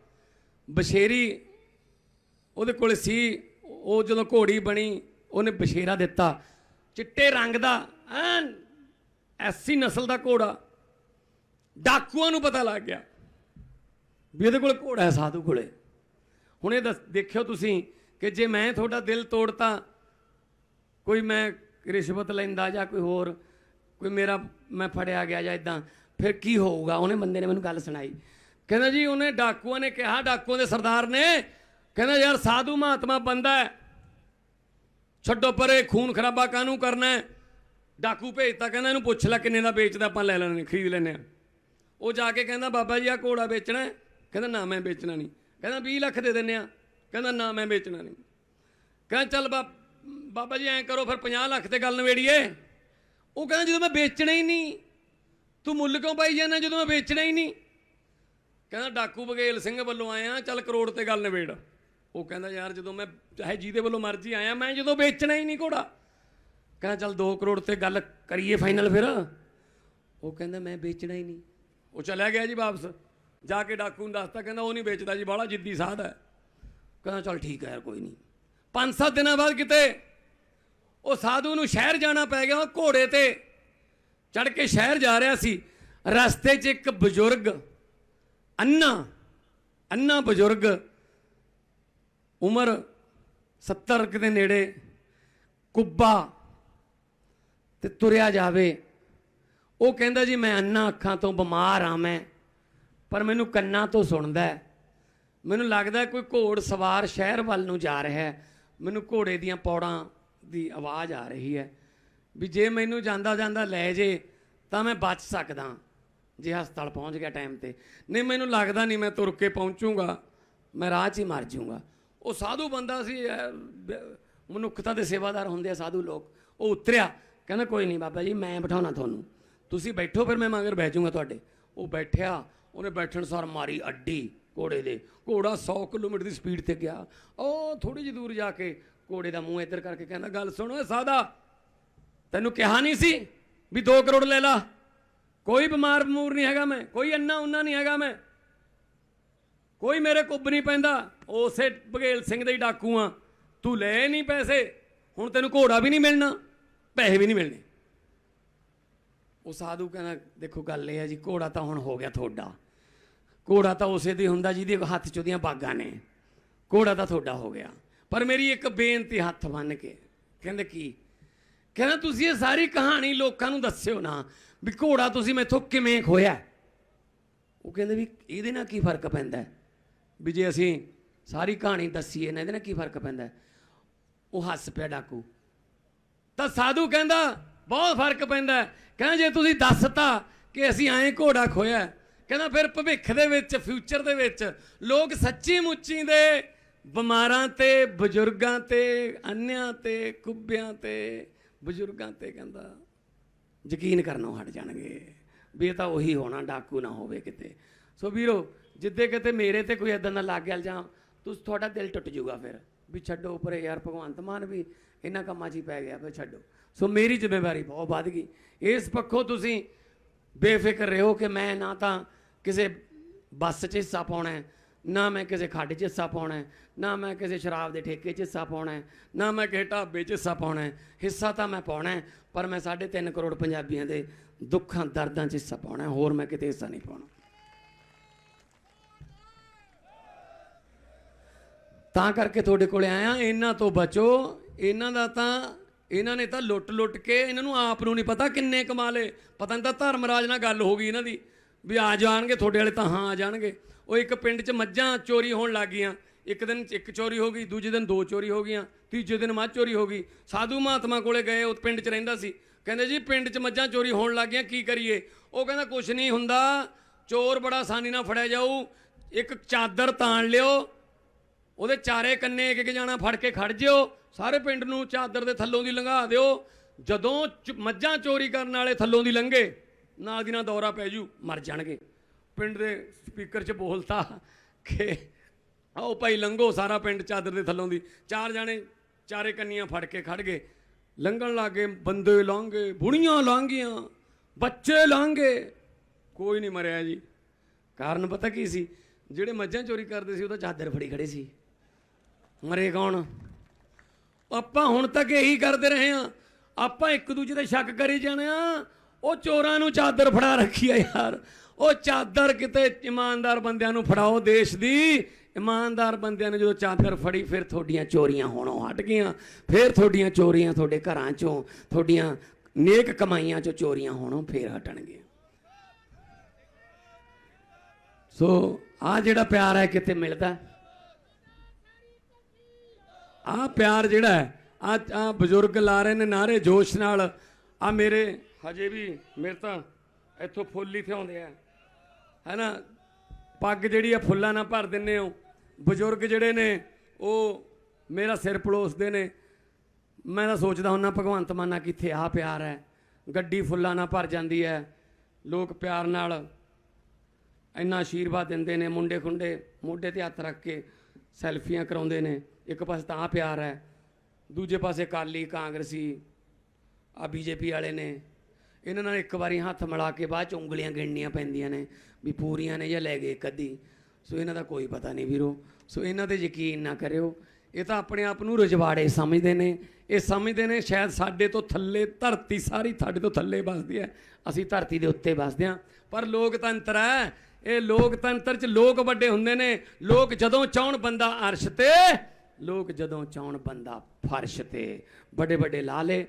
ਬਸ਼ੇਰੀ, ਉਹਦੇ ਕੋਲੇ ਸੀ, ਉਹ ਜਦੋਂ ਘੋੜੀ ਬਣੀ, ਉਹਨੇ ਬਸ਼ੇਰਾ ਦਿੱਤਾ। ਚਿੱਟੇ ਰੰਗ ਦਾ, ਐਨ, ਐਸੀ ਨਸਲ ਦਾ ਘੋੜਾ। ਡਾਕੂਆਂ ਨੂੰ ਪਤਾ ਲੱਗ ਗਿਆ ਵੀ ਇਹਦੇ ਕੋਲ ਘੋੜਾ ਹੈ ਸਾਧੂ ਕੋਲੇ। ਹੁਣ ਇਹ ਦੱਸ- ਦੇਖਿਓ ਤੁਸੀਂ ਕਿ ਜੇ ਮੈਂ ਤੁਹਾਡਾ ਦਿਲ ਤੋੜਤਾ, ਕੋਈ ਮੈਂ ਰਿਸ਼ਵਤ ਲੈਂਦਾ ਜਾਂ ਕੋਈ ਹੋਰ, ਕੋਈ ਮੇਰਾ ਮੈਂ ਫੜਿਆ ਗਿਆ ਜਾਂ ਇਦਾਂ ਫਿਰ ਕੀ ਹੋਊਗਾ? ਉਹਨੇ ਬੰਦੇ ਨੇ ਮੈਨੂੰ ਗੱਲ ਸੁਣਾਈ। ਕਹਿੰਦਾ ਜੀ, ਉਹਨੇ ਡਾਕੂਆਂ ਨੇ ਕਿਹਾ, ਡਾਕੂਆਂ ਦੇ ਸਰਦਾਰ ਨੇ, ਕਹਿੰਦਾ ਯਾਰ ਸਾਧੂ ਮਹਾਤਮਾ ਬੰਦਾ ਹੈ। ਛੱਡੋ ਪਰੇ, ਖੂਨ ਖਰਾਬਾ ਕਾਹਨੂੰ ਕਰਨਾ ਹੈ? ਡਾਕੂ ਭੇਜਤਾ, ਕਹਿੰਦਾ ਇਹਨੂੰ ਪੁੱਛ ਲੈ ਕਿੰਨੇ ਦਾ ਵੇਚਦਾ, ਆਪਾਂ ਲੈ ਲੈਣੇ ਖਰੀਦ ਲੈਣੇ ਆ ਉਹ ਜਾ ਕੇ ਕਹਿੰਦਾ, ਬਾਬਾ ਜੀ ਆ ਘੋੜਾ ਵੇਚਣਾ ਕਹਿੰਦਾ, ਨਾ, ਮੈਂ ਵੇਚਣਾ ਨਹੀਂ। ਕਹਿੰਦਾ 20 ਲੱਖ ਦੇ ਦਿੰਨੇ ਆ। ਕਹਿੰਦਾ ਨਾ ਮੈਂ ਵੇਚਣਾ ਨਹੀਂ। ਕਹਿੰਦਾ ਚੱਲ ਬਾ- ਬਾਬਾ ਜੀ ਐਂ ਕਰੋ ਫਿਰ 50 ਲੱਖ ਤੇ ਗੱਲ ਨਵੇੜੀਏ ਉਹ ਕਹਿੰਦਾ ਜਦੋਂ ਮੈਂ ਵੇਚਣਾ ਹੀ ਨਹੀਂ, ਤੂੰ ਮੁੱਲ ਕਿਉਂ ਪਾਈ ਜਾਂਦਾ ਜਦੋਂ ਮੈਂ ਵੇਚਣਾ ਹੀ ਨਹੀਂ? ਕਹਿੰਦਾ ਡਾਕੂ ਬਗੇਲ ਸਿੰਘ ਵੱਲੋਂ ਆਇਆ, ਚੱਲ ਕਰੋੜ ਤੇ ਗੱਲ ਨਿਬੇੜ। ਉਹ ਕਹਿੰਦਾ ਯਾਰ ਜਦੋਂ ਮੈਂ ਚਾਹੇ ਜਿਹਦੇ ਵੱਲੋਂ ਮਰਜ਼ੀ ਆਇਆ, ਮੈਂ ਜਦੋਂ ਵੇਚਣਾ ਹੀ ਨਹੀਂ ਘੋੜਾ। ਕਹਿੰਦਾ ਚੱਲ 2 ਕਰੋੜ ਤੇ ਗੱਲ ਕਰੀਏ ਫਾਈਨਲ ਫਿਰ। ਉਹ ਕਹਿੰਦਾ ਮੈਂ ਵੇਚਣਾ ਹੀ ਨਹੀਂ। ਉਹ ਚਲਿਆ ਗਿਆ ਜੀ ਵਾਪਸ। ਜਾ ਕੇ ਡਾਕੂ ਨੂੰ ਦੱਸਤਾ, ਕਹਿੰਦਾ ਉਹ ਨਹੀਂ ਵੇਚਦਾ ਜੀ, ਬਾਹਲਾ ਜਿੱਦੀ ਸਾਧ ਹੈ। ਕਹਿੰਦਾ, ਚੱਲ ਠੀਕ ਹੈ ਯਾਰ, ਕੋਈ ਨਹੀਂ। ਪੰਜ ਸੱਤ ਦਿਨਾਂ ਬਾਅਦ ਕਿਤੇ ਉਹ ਸਾਧੂ ਨੂੰ ਸ਼ਹਿਰ ਜਾਣਾ ਪੈ ਗਿਆ, ਉਹ ਘੋੜੇ ਤੇ ਚੜ ਕੇ ਸ਼ਹਿਰ ਜਾ ਰਿਹਾ ਸੀ। ਰਸਤੇ 'ਚ ਇੱਕ ਬਜ਼ੁਰਗ, ਅੰਨਾ ਅੰਨਾ ਬਜ਼ੁਰਗ, ਉਮਰ 70 ਦੇ ਨੇੜੇ, ਕੁੱਬਾ ਤੇ ਤੁਰਿਆ ਜਾਵੇ। ਉਹ ਕਹਿੰਦਾ ਜੀ, ਮੈਂ ਅੰਨਾ ਅੱਖਾਂ ਤੋਂ ਬਿਮਾਰ ਆ ਮੈਂ ਪਰ ਮੈਨੂੰ ਕੰਨਾਂ ਤੋਂ ਸੁਣਦਾ ਹੈ। ਮੈਨੂੰ ਲੱਗਦਾ ਕੋਈ ਘੋੜ ਸਵਾਰ ਸ਼ਹਿਰ ਵੱਲ ਨੂੰ ਜਾ ਰਿਹਾ ਹੈ। ਮੈਨੂੰ ਘੋੜੇ ਦੀਆਂ ਪੌੜਾਂ ਦੀ ਆਵਾਜ਼ ਆ ਰਹੀ ਹੈ ਵੀ ਜੇ ਮੈਨੂੰ ਜਾਂਦਾ ਜਾਂਦਾ ਲੈ ਜੇ, ਤਾਂ ਮੈਂ ਬਚ ਸਕਦਾ। ਜੇ ਹਸਪਤਾਲ ਪਹੁੰਚ ਗਿਆ ਟਾਈਮ ਤੇ। ਨਹੀਂ, ਮੈਨੂੰ ਲੱਗਦਾ ਨਹੀਂ ਮੈਂ ਤੁਰ ਕੇ ਪਹੁੰਚੂਗਾ। ਮੈਂ ਰਾਹ 'ਚ ਹੀ ਮਰ ਜਾਊਂਗਾ। ਉਹ ਸਾਧੂ ਬੰਦਾ ਸੀ ਮਨੁੱਖਤਾ ਦੇ ਸੇਵਾਦਾਰ ਹੁੰਦੇ ਆ ਸਾਧੂ ਲੋਕ। ਉਹ ਉਤਰਿਆ। ਕਹਿੰਦਾ, ਕੋਈ ਨਹੀਂ ਬਾਬਾ ਜੀ, ਮੈਂ ਬਿਠਾਉਣਾ ਤੁਹਾਨੂੰ। ਤੁਸੀਂ ਬੈਠੋ, ਫਿਰ ਮੈਂ ਮਗਰ ਬਹਿ ਜਾਊਂਗਾ ਤੁਹਾਡੇ। ਉਹ ਬੈਠਿਆ। ਉਹਨੇ ਬੈਠਣ ਸਾਰ ਮਾਰੀ ਅੱਡੀ ਘੋੜੇ ਦੇ। ਘੋੜਾ 100 ਕਿਲੋਮੀਟਰ ਦੀ ਸਪੀਡ ਤੇ ਗਿਆ। ਉਹ ਥੋੜੀ ਜਿਹੀ ਦੂਰ ਜਾ ਕੇ ਘੋੜੇ ਦਾ ਮੂੰਹ ਇੱਧਰ ਕਰਕੇ ਕਹਿੰਦਾ, ਗੱਲ ਸੁਣੋ ਸਾਦਾ। ਤੈਨੂੰ ਕਿਹਾ ਨਹੀਂ ਸੀ ਵੀ 2 ਕਰੋੜ ਲੈ ਲਾ। ਕੋਈ ਬਿਮਾਰ ਬਮੂਰ ਨਹੀਂ ਹੈਗਾ ਮੈਂ, ਕੋਈ ਅੰਨਾ ਉੰਨਾ ਨਹੀਂ ਹੈਗਾ ਮੈਂ। ਕੋਈ ਮੇਰੇ ਕੁੱਬ ਨਹੀਂ ਪੈਂਦਾ। ਉਸੇ ਬਘੇਲ ਸਿੰਘ ਦੇ ਹੀ ਡਾਕੂ ਆ। ਤੂੰ ਲੈ ਨਹੀਂ ਪੈਸੇ। ਹੁਣ ਤੈਨੂੰ ਘੋੜਾ ਵੀ ਨਹੀਂ ਮਿਲਣਾ, ਪੈਸੇ ਵੀ ਨਹੀਂ ਮਿਲਣੇ। ਉਹ ਸਾਧੂ ਕਹਿੰਦਾ, ਦੇਖੋ ਗੱਲ ਇਹ ਹੈ ਜੀ, ਘੋੜਾ ਤਾਂ ਹੁਣ ਹੋ ਗਿਆ ਤੁਹਾਡਾ। ਘੋੜਾ ਤਾਂ ਉਸੇ ਦੇ ਹੁੰਦਾ ਜਿਹਦੇ ਹੱਥ 'ਚ ਉਹਦੀਆਂ ਬਾਗਾਂ ਨੇ। ਘੋੜਾ ਤਾਂ ਤੁਹਾਡਾ ਹੋ ਗਿਆ। ਪਰ ਮੇਰੀ ਇੱਕ ਬੇਨਤੀ ਹੱਥ ਬੰਨ ਕੇ, ਕਹਿੰਦੇ ਕੀ? ਕਹਿੰਦਾ, ਤੁਸੀਂ ਇਹ ਸਾਰੀ ਕਹਾਣੀ ਲੋਕਾਂ ਨੂੰ ਦੱਸਿਓ ਨਾ ਵੀ ਘੋੜਾ ਤੁਸੀਂ ਮੈਥੋਂ ਕਿਵੇਂ ਖੋਇਆ ਉਹ ਕਹਿੰਦੇ ਵੀ ਇਹਦੇ ਨਾਲ ਕੀ ਫ਼ਰਕ ਪੈਂਦਾ ਵੀ ਜੇ ਅਸੀਂ ਸਾਰੀ ਕਹਾਣੀ ਦੱਸੀਏ ਨਾ, ਇਹਦੇ ਨਾਲ ਕੀ ਫ਼ਰਕ ਪੈਂਦਾ ਉਹ ਹੱਸ ਪਿਆ ਡਾਕੂ। ਤਾਂ ਸਾਧੂ ਕਹਿੰਦਾ, ਬਹੁਤ ਫ਼ਰਕ ਪੈਂਦਾ ਕਹਿੰਦਾ, ਜੇ ਤੁਸੀਂ ਦੱਸਤਾ ਕਿ ਅਸੀਂ ਐਂ ਘੋੜਾ ਖੋਇਆ ਕਹਿੰਦਾ, ਫਿਰ ਭਵਿੱਖ ਦੇ ਵਿੱਚ ਫਿਊਚਰ ਦੇ ਵਿੱਚ ਲੋਕ ਸੱਚੀ ਮੁੱਚੀ ਦੇ ਬਿਮਾਰਾਂ ਤੇ, ਬਜ਼ੁਰਗਾਂ ਤੇ, ਅੰਨਿਆਂ ਤੇ ਕੁੱਬਿਆਂ ਤੇ, ਬਜ਼ੁਰਗਾਂ ਤੇ ਕਹਿੰਦਾ, ਯਕੀਨ ਕਰਨੋਂ ਹਟ ਜਾਣਗੇ ਵੀ ਇਹ ਤਾਂ ਉਹੀ ਹੋਣਾ, ਡਾਕੂ ਨਾ ਹੋਵੇ ਕਿਤੇ। ਸੋ ਵੀਰੋ, ਜਿੱਦੇ ਕਿਤੇ ਮੇਰੇ ਤੇ ਕੋਈ ਇਦਾਂ ਦਾ ਲੱਗ ਗਿਆ ਇਲਜ਼ਾਮ ਤੁਸੀਂ, ਤੁਹਾਡਾ ਦਿਲ ਟੁੱਟ ਜਾਊਗਾ ਫਿਰ, ਵੀ ਛੱਡੋ ਪਰੇ ਯਾਰ, ਭਗਵੰਤ ਮਾਨ ਵੀ ਇਹਨਾਂ ਕੰਮਾਂ 'ਚ ਹੀ ਪੈ ਗਿਆ, ਫਿਰ ਛੱਡੋ। ਸੋ ਮੇਰੀ ਜ਼ਿੰਮੇਵਾਰੀ ਬਹੁਤ ਵੱਧ ਗਈ। ਇਸ ਪੱਖੋਂ ਤੁਸੀਂ ਬੇਫਿਕਰ ਰਹੋ ਕਿ ਮੈਂ ਨਾ ਤਾਂ ਕਿਸੇ ਬੱਸ 'ਚ ਹਿੱਸਾ ਪਾਉਣਾ ਹੈ, ਨਾ ਮੈਂ ਕਿਸੇ ਖੱਡ 'ਚ ਹਿੱਸਾ ਪਾਉਣਾ ਹੈ, ਨਾ ਮੈਂ ਕਿਸੇ ਸ਼ਰਾਬ ਦੇ ਠੇਕੇ 'ਚ ਹਿੱਸਾ ਪਾਉਣਾ ਹੈ, ਨਾ ਮੈਂ ਕਿਸੇ ਢਾਬੇ 'ਚ ਹਿੱਸਾ ਪਾਉਣਾ ਹੈ। ਹਿੱਸਾ ਤਾਂ ਮੈਂ ਪਾਉਣਾ ਹੈ, ਪਰ ਮੈਂ 3.5 ਕਰੋੜ ਪੰਜਾਬੀਆਂ ਦੇ ਦੁੱਖਾਂ, ਦਰਦਾਂ 'ਚ ਹਿੱਸਾ ਪਾਉਣਾ ਹੈ, ਹੋਰ ਮੈਂ ਕਿਤੇ ਹਿੱਸਾ ਨਹੀਂ ਪਾਉਣਾ। ਤਾਂ ਕਰਕੇ ਤੁਹਾਡੇ ਕੋਲੇ ਆਇਆ, ਇਹਨਾਂ ਤੋਂ ਬਚੋ, ਇਹਨਾਂ ਦਾ ਤਾਂ ਇਹਨਾਂ ਨੇ ਤਾਂ ਲੁੱਟ ਲੁੱਟ ਕੇ ਇਹਨਾਂ ਨੂੰ ਆਪ ਨੂੰ ਨਹੀਂ ਪਤਾ ਕਿੰਨੇ ਕਮਾ ਲਏ। ਪਤਾ ਨਹੀਂ ਤਾਂ ਧਰਮਰਾਜ ਨਾਲ ਗੱਲ ਹੋ ਗਈ ਇਹਨਾਂ ਦੀ, ਵੀ ਆ ਜਾਣਗੇ ਤੁਹਾਡੇ ਵਾਲੇ ਤਾਂ ਹਾਂ ਆ ਜਾਣਗੇ। ਉਹ ਇੱਕ ਪਿੰਡ 'ਚ ਮੱਝਾਂ ਚੋਰੀ ਹੋਣ ਲੱਗ ਗਈਆਂ। ਇੱਕ ਦਿਨ ਇੱਕ ਚੋਰੀ ਹੋ ਗਈ, ਦੂਜੇ ਦਿਨ ਦੋ ਚੋਰੀ ਹੋ ਗਈਆਂ, ਤੀਜੇ ਦਿਨ ਮੱਝ ਚੋਰੀ ਹੋ ਗਈ। ਸਾਧੂ ਮਹਾਤਮਾ ਕੋਲੇ ਗਏ, ਉਹ ਪਿੰਡ 'ਚ ਰਹਿੰਦਾ ਸੀ। ਕਹਿੰਦੇ ਜੀ ਪਿੰਡ 'ਚ ਮੱਝਾਂ ਚੋਰੀ ਹੋਣ ਲੱਗ ਗਈਆਂ, ਕੀ ਕਰੀਏ? ਉਹ ਕਹਿੰਦਾ ਕੁਛ ਨਹੀਂ ਹੁੰਦਾ, ਚੋਰ ਬੜਾ ਆਸਾਨੀ ਨਾਲ ਫੜਿਆ ਜਾਊ, ਇੱਕ ਚਾਦਰ ਤਾਣ ਲਿਓ, ਉਹਦੇ ਚਾਰੇ ਕੰਨੇ ਇੱਕ ਇੱਕ ਜਾਣਾ ਫੜ ਕੇ ਖੜ ਜਿਓ ਸਾਰੇ ਪਿੰਡ ਨੂੰ ਚਾਦਰ ਦੇ ਥੱਲੋਂ ਦੀ ਲੰਘਾ ਦਿਓ। ਜਦੋਂ ਚ- ਮੱਝਾਂ ਚੋਰੀ ਕਰਨ ਵਾਲੇ ਥੱਲੋਂ ਦੀ ਲੰਘੇ, ਨਾਲ ਦੀ ਨਾਲ ਦੌਰਾ ਪੈ ਜੂ, ਮਰ ਜਾਣਗੇ। ਪਿੰਡ ਦੇ ਸਪੀਕਰ 'ਚ ਬੋਲਤਾ ਕਿ ਆਓ ਭਾਈ ਲੰਘੋ ਸਾਰਾ ਪਿੰਡ ਚਾਦਰ ਦੇ ਥੱਲੋਂ ਦੀ। ਚਾਰ ਜਾਣੇ ਚਾਰੇ ਕੰਨੀਆਂ ਫੜ ਕੇ ਖੜ ਗਏ। ਲੰਘਣ ਲੱਗੇ, ਬੰਦੇ ਲਾਂਗੇ ਬੁੜੀਆਂ ਲਾਂਗੀਆਂ ਬੱਚੇ ਲਾਂਗੇ ਕੋਈ ਨਹੀਂ ਮਰਿਆ ਜੀ। ਕਾਰਨ ਪਤਾ ਕੀ ਸੀ? ਜਿਹੜੇ ਮੱਝਾਂ ਚੋਰੀ ਕਰਦੇ ਸੀ ਉਹ ਤਾਂ ਚਾਦਰ ਫੜੀ ਖੜੇ ਸੀ। ਮਰੇ ਕੌਣ? ਆਪਾਂ ਹੁਣ ਤੱਕ ਇਹੀ ਕਰਦੇ ਰਹੇ ਆ ਆਪਾਂ ਇੱਕ ਦੂਜੇ ਤੇ ਸ਼ੱਕ ਕਰੀ ਜਾਣੇ ਆ। ਉਹ ਚੋਰਾਂ ਨੂੰ ਚਾਦਰ ਫੜਾ ਰੱਖੀ ਆ ਯਾਰ। ਉਹ ਚਾਦਰ ਕਿਤੇ ਇਮਾਨਦਾਰ ਬੰਦਿਆਂ ਨੂੰ ਫੜਾਓ ਦੇਸ਼ ਦੀ। ਇਮਾਨਦਾਰ ਬੰਦਿਆਂ ਨੇ ਜਦੋਂ ਚਾਦਰ ਫੜੀ, ਫਿਰ ਤੁਹਾਡੀਆਂ ਚੋਰੀਆਂ ਹੋਣੋਂ ਹਟ ਗਈਆਂ। ਫਿਰ ਤੁਹਾਡੀਆਂ ਚੋਰੀਆਂ ਤੁਹਾਡੇ ਘਰਾਂ ਚੋਂ, ਤੁਹਾਡੀਆਂ ਨੇਕ ਕਮਾਈਆਂ ਚੋਂ ਚੋਰੀਆਂ ਹੋਣੋਂ ਫੇਰ ਹਟਣਗੀਆਂ। ਸੋ ਆ ਜਿਹੜਾ ਪਿਆਰ ਹੈ ਕਿਤੇ ਮਿਲਦਾ? ਆ ਪਿਆਰ ਜਿਹੜਾ ਹੈ, ਆ ਆ ਬਜ਼ੁਰਗ ਲਾ ਰਹੇ ਨੇ ਨਾਰੇ ਜੋਸ਼ ਨਾਲ। ਆ ਮੇਰੇ, ਹਜੇ ਵੀ ਮੇਰੇ ਤਾਂ ਇੱਥੋਂ ਫੁੱਲ ਹੀ ਥਿਆਉਂਦੇ ਆ। ਹੈਨਾ ਪੱਗ ਜਿਹੜੀ ਆ ਫੁੱਲਾਂ ਨਾਲ ਭਰ ਦਿੰਨੇ ਹੋ। ਬਜ਼ੁਰਗ ਜਿਹੜੇ ਨੇ, ਉਹ ਮੇਰਾ ਸਿਰ ਪਲੋਸਦੇ ਨੇ। ਮੈਂ ਤਾਂ ਸੋਚਦਾ ਹੁੰਨਾ, ਭਗਵੰਤ ਮਾਨਾ ਕਿੱਥੇ ਆ ਪਿਆਰ ਹੈ। ਗੱਡੀ ਫੁੱਲਾਂ ਨਾਲ ਭਰ ਜਾਂਦੀ ਹੈ। ਲੋਕ ਪਿਆਰ ਨਾਲ ਇੰਨਾ ਆਸ਼ੀਰਵਾਦ ਦਿੰਦੇ ਨੇ ਮੁੰਡੇ ਖੁੰਡੇ, ਮੋਢੇ ਤੇ ਹੱਥ ਰੱਖ ਕੇ। ਸੈਲਫੀਆਂ ਕਰਾਉਂਦੇ ਨੇ। ਇੱਕ ਪਾਸੇ ਤਾਂ ਪਿਆਰ ਹੈ, ਦੂਜੇ ਪਾਸੇ ਕਾਲੀ ਕਾਂਗਰਸੀ ਆ ਬੀਜੇਪੀ ਵਾਲੇ ਨੇ। ਇਹਨਾਂ ਨਾਲ ਇੱਕ ਵਾਰੀ ਹੱਥ ਮਿਲਾ ਕੇ ਬਾਅਦ ਚ ਉਂਗਲੀਆਂ ਗਿਣਨੀਆਂ ਪੈਂਦੀਆਂ ਨੇ ਵੀ ਪੂਰੀਆਂ ਨੇ ਜਾਂ ਲੈ ਗਏ ਕਦੀ ਸੋ ਇਹਨਾਂ ਦਾ ਕੋਈ ਪਤਾ ਨਹੀਂ ਵੀਰੋ। ਸੋ ਇਹਨਾਂ ਤੇ ਯਕੀਨ ਨਾ ਕਰਿਓ। ਇਹ ਤਾਂ ਆਪਣੇ ਆਪ ਨੂੰ ਰਜਵਾੜੇ ਸਮਝਦੇ ਨੇ। ਇਹ ਸਮਝਦੇ ਨੇ ਸ਼ਾਇਦ ਸਾਡੇ ਤੋਂ ਥੱਲੇ ਧਰਤੀ ਸਾਰੀ ਸਾਡੇ ਤੋਂ ਥੱਲੇ ਵੱਸਦੀ ਹੈ। ਅਸੀਂ ਧਰਤੀ ਦੇ ਉੱਤੇ ਵੱਸਦੇ ਹਾਂ। ਪਰ ਲੋਕਤੰਤਰ ਹੈ। ਇਹ ਲੋਕਤੰਤਰ 'ਚ ਲੋਕ ਵੱਡੇ ਹੁੰਦੇ ਨੇ। ਲੋਕ ਜਦੋਂ ਚਾਹਣ ਬੰਦਾ ਅਰਸ਼ ਤੇ, ਲੋਕ ਜਦੋਂ ਚਾਹਣ ਬੰਦਾ ਫਰਸ਼ ਤੇ। ਵੱਡੇ ਵੱਡੇ ਲਾਲੇ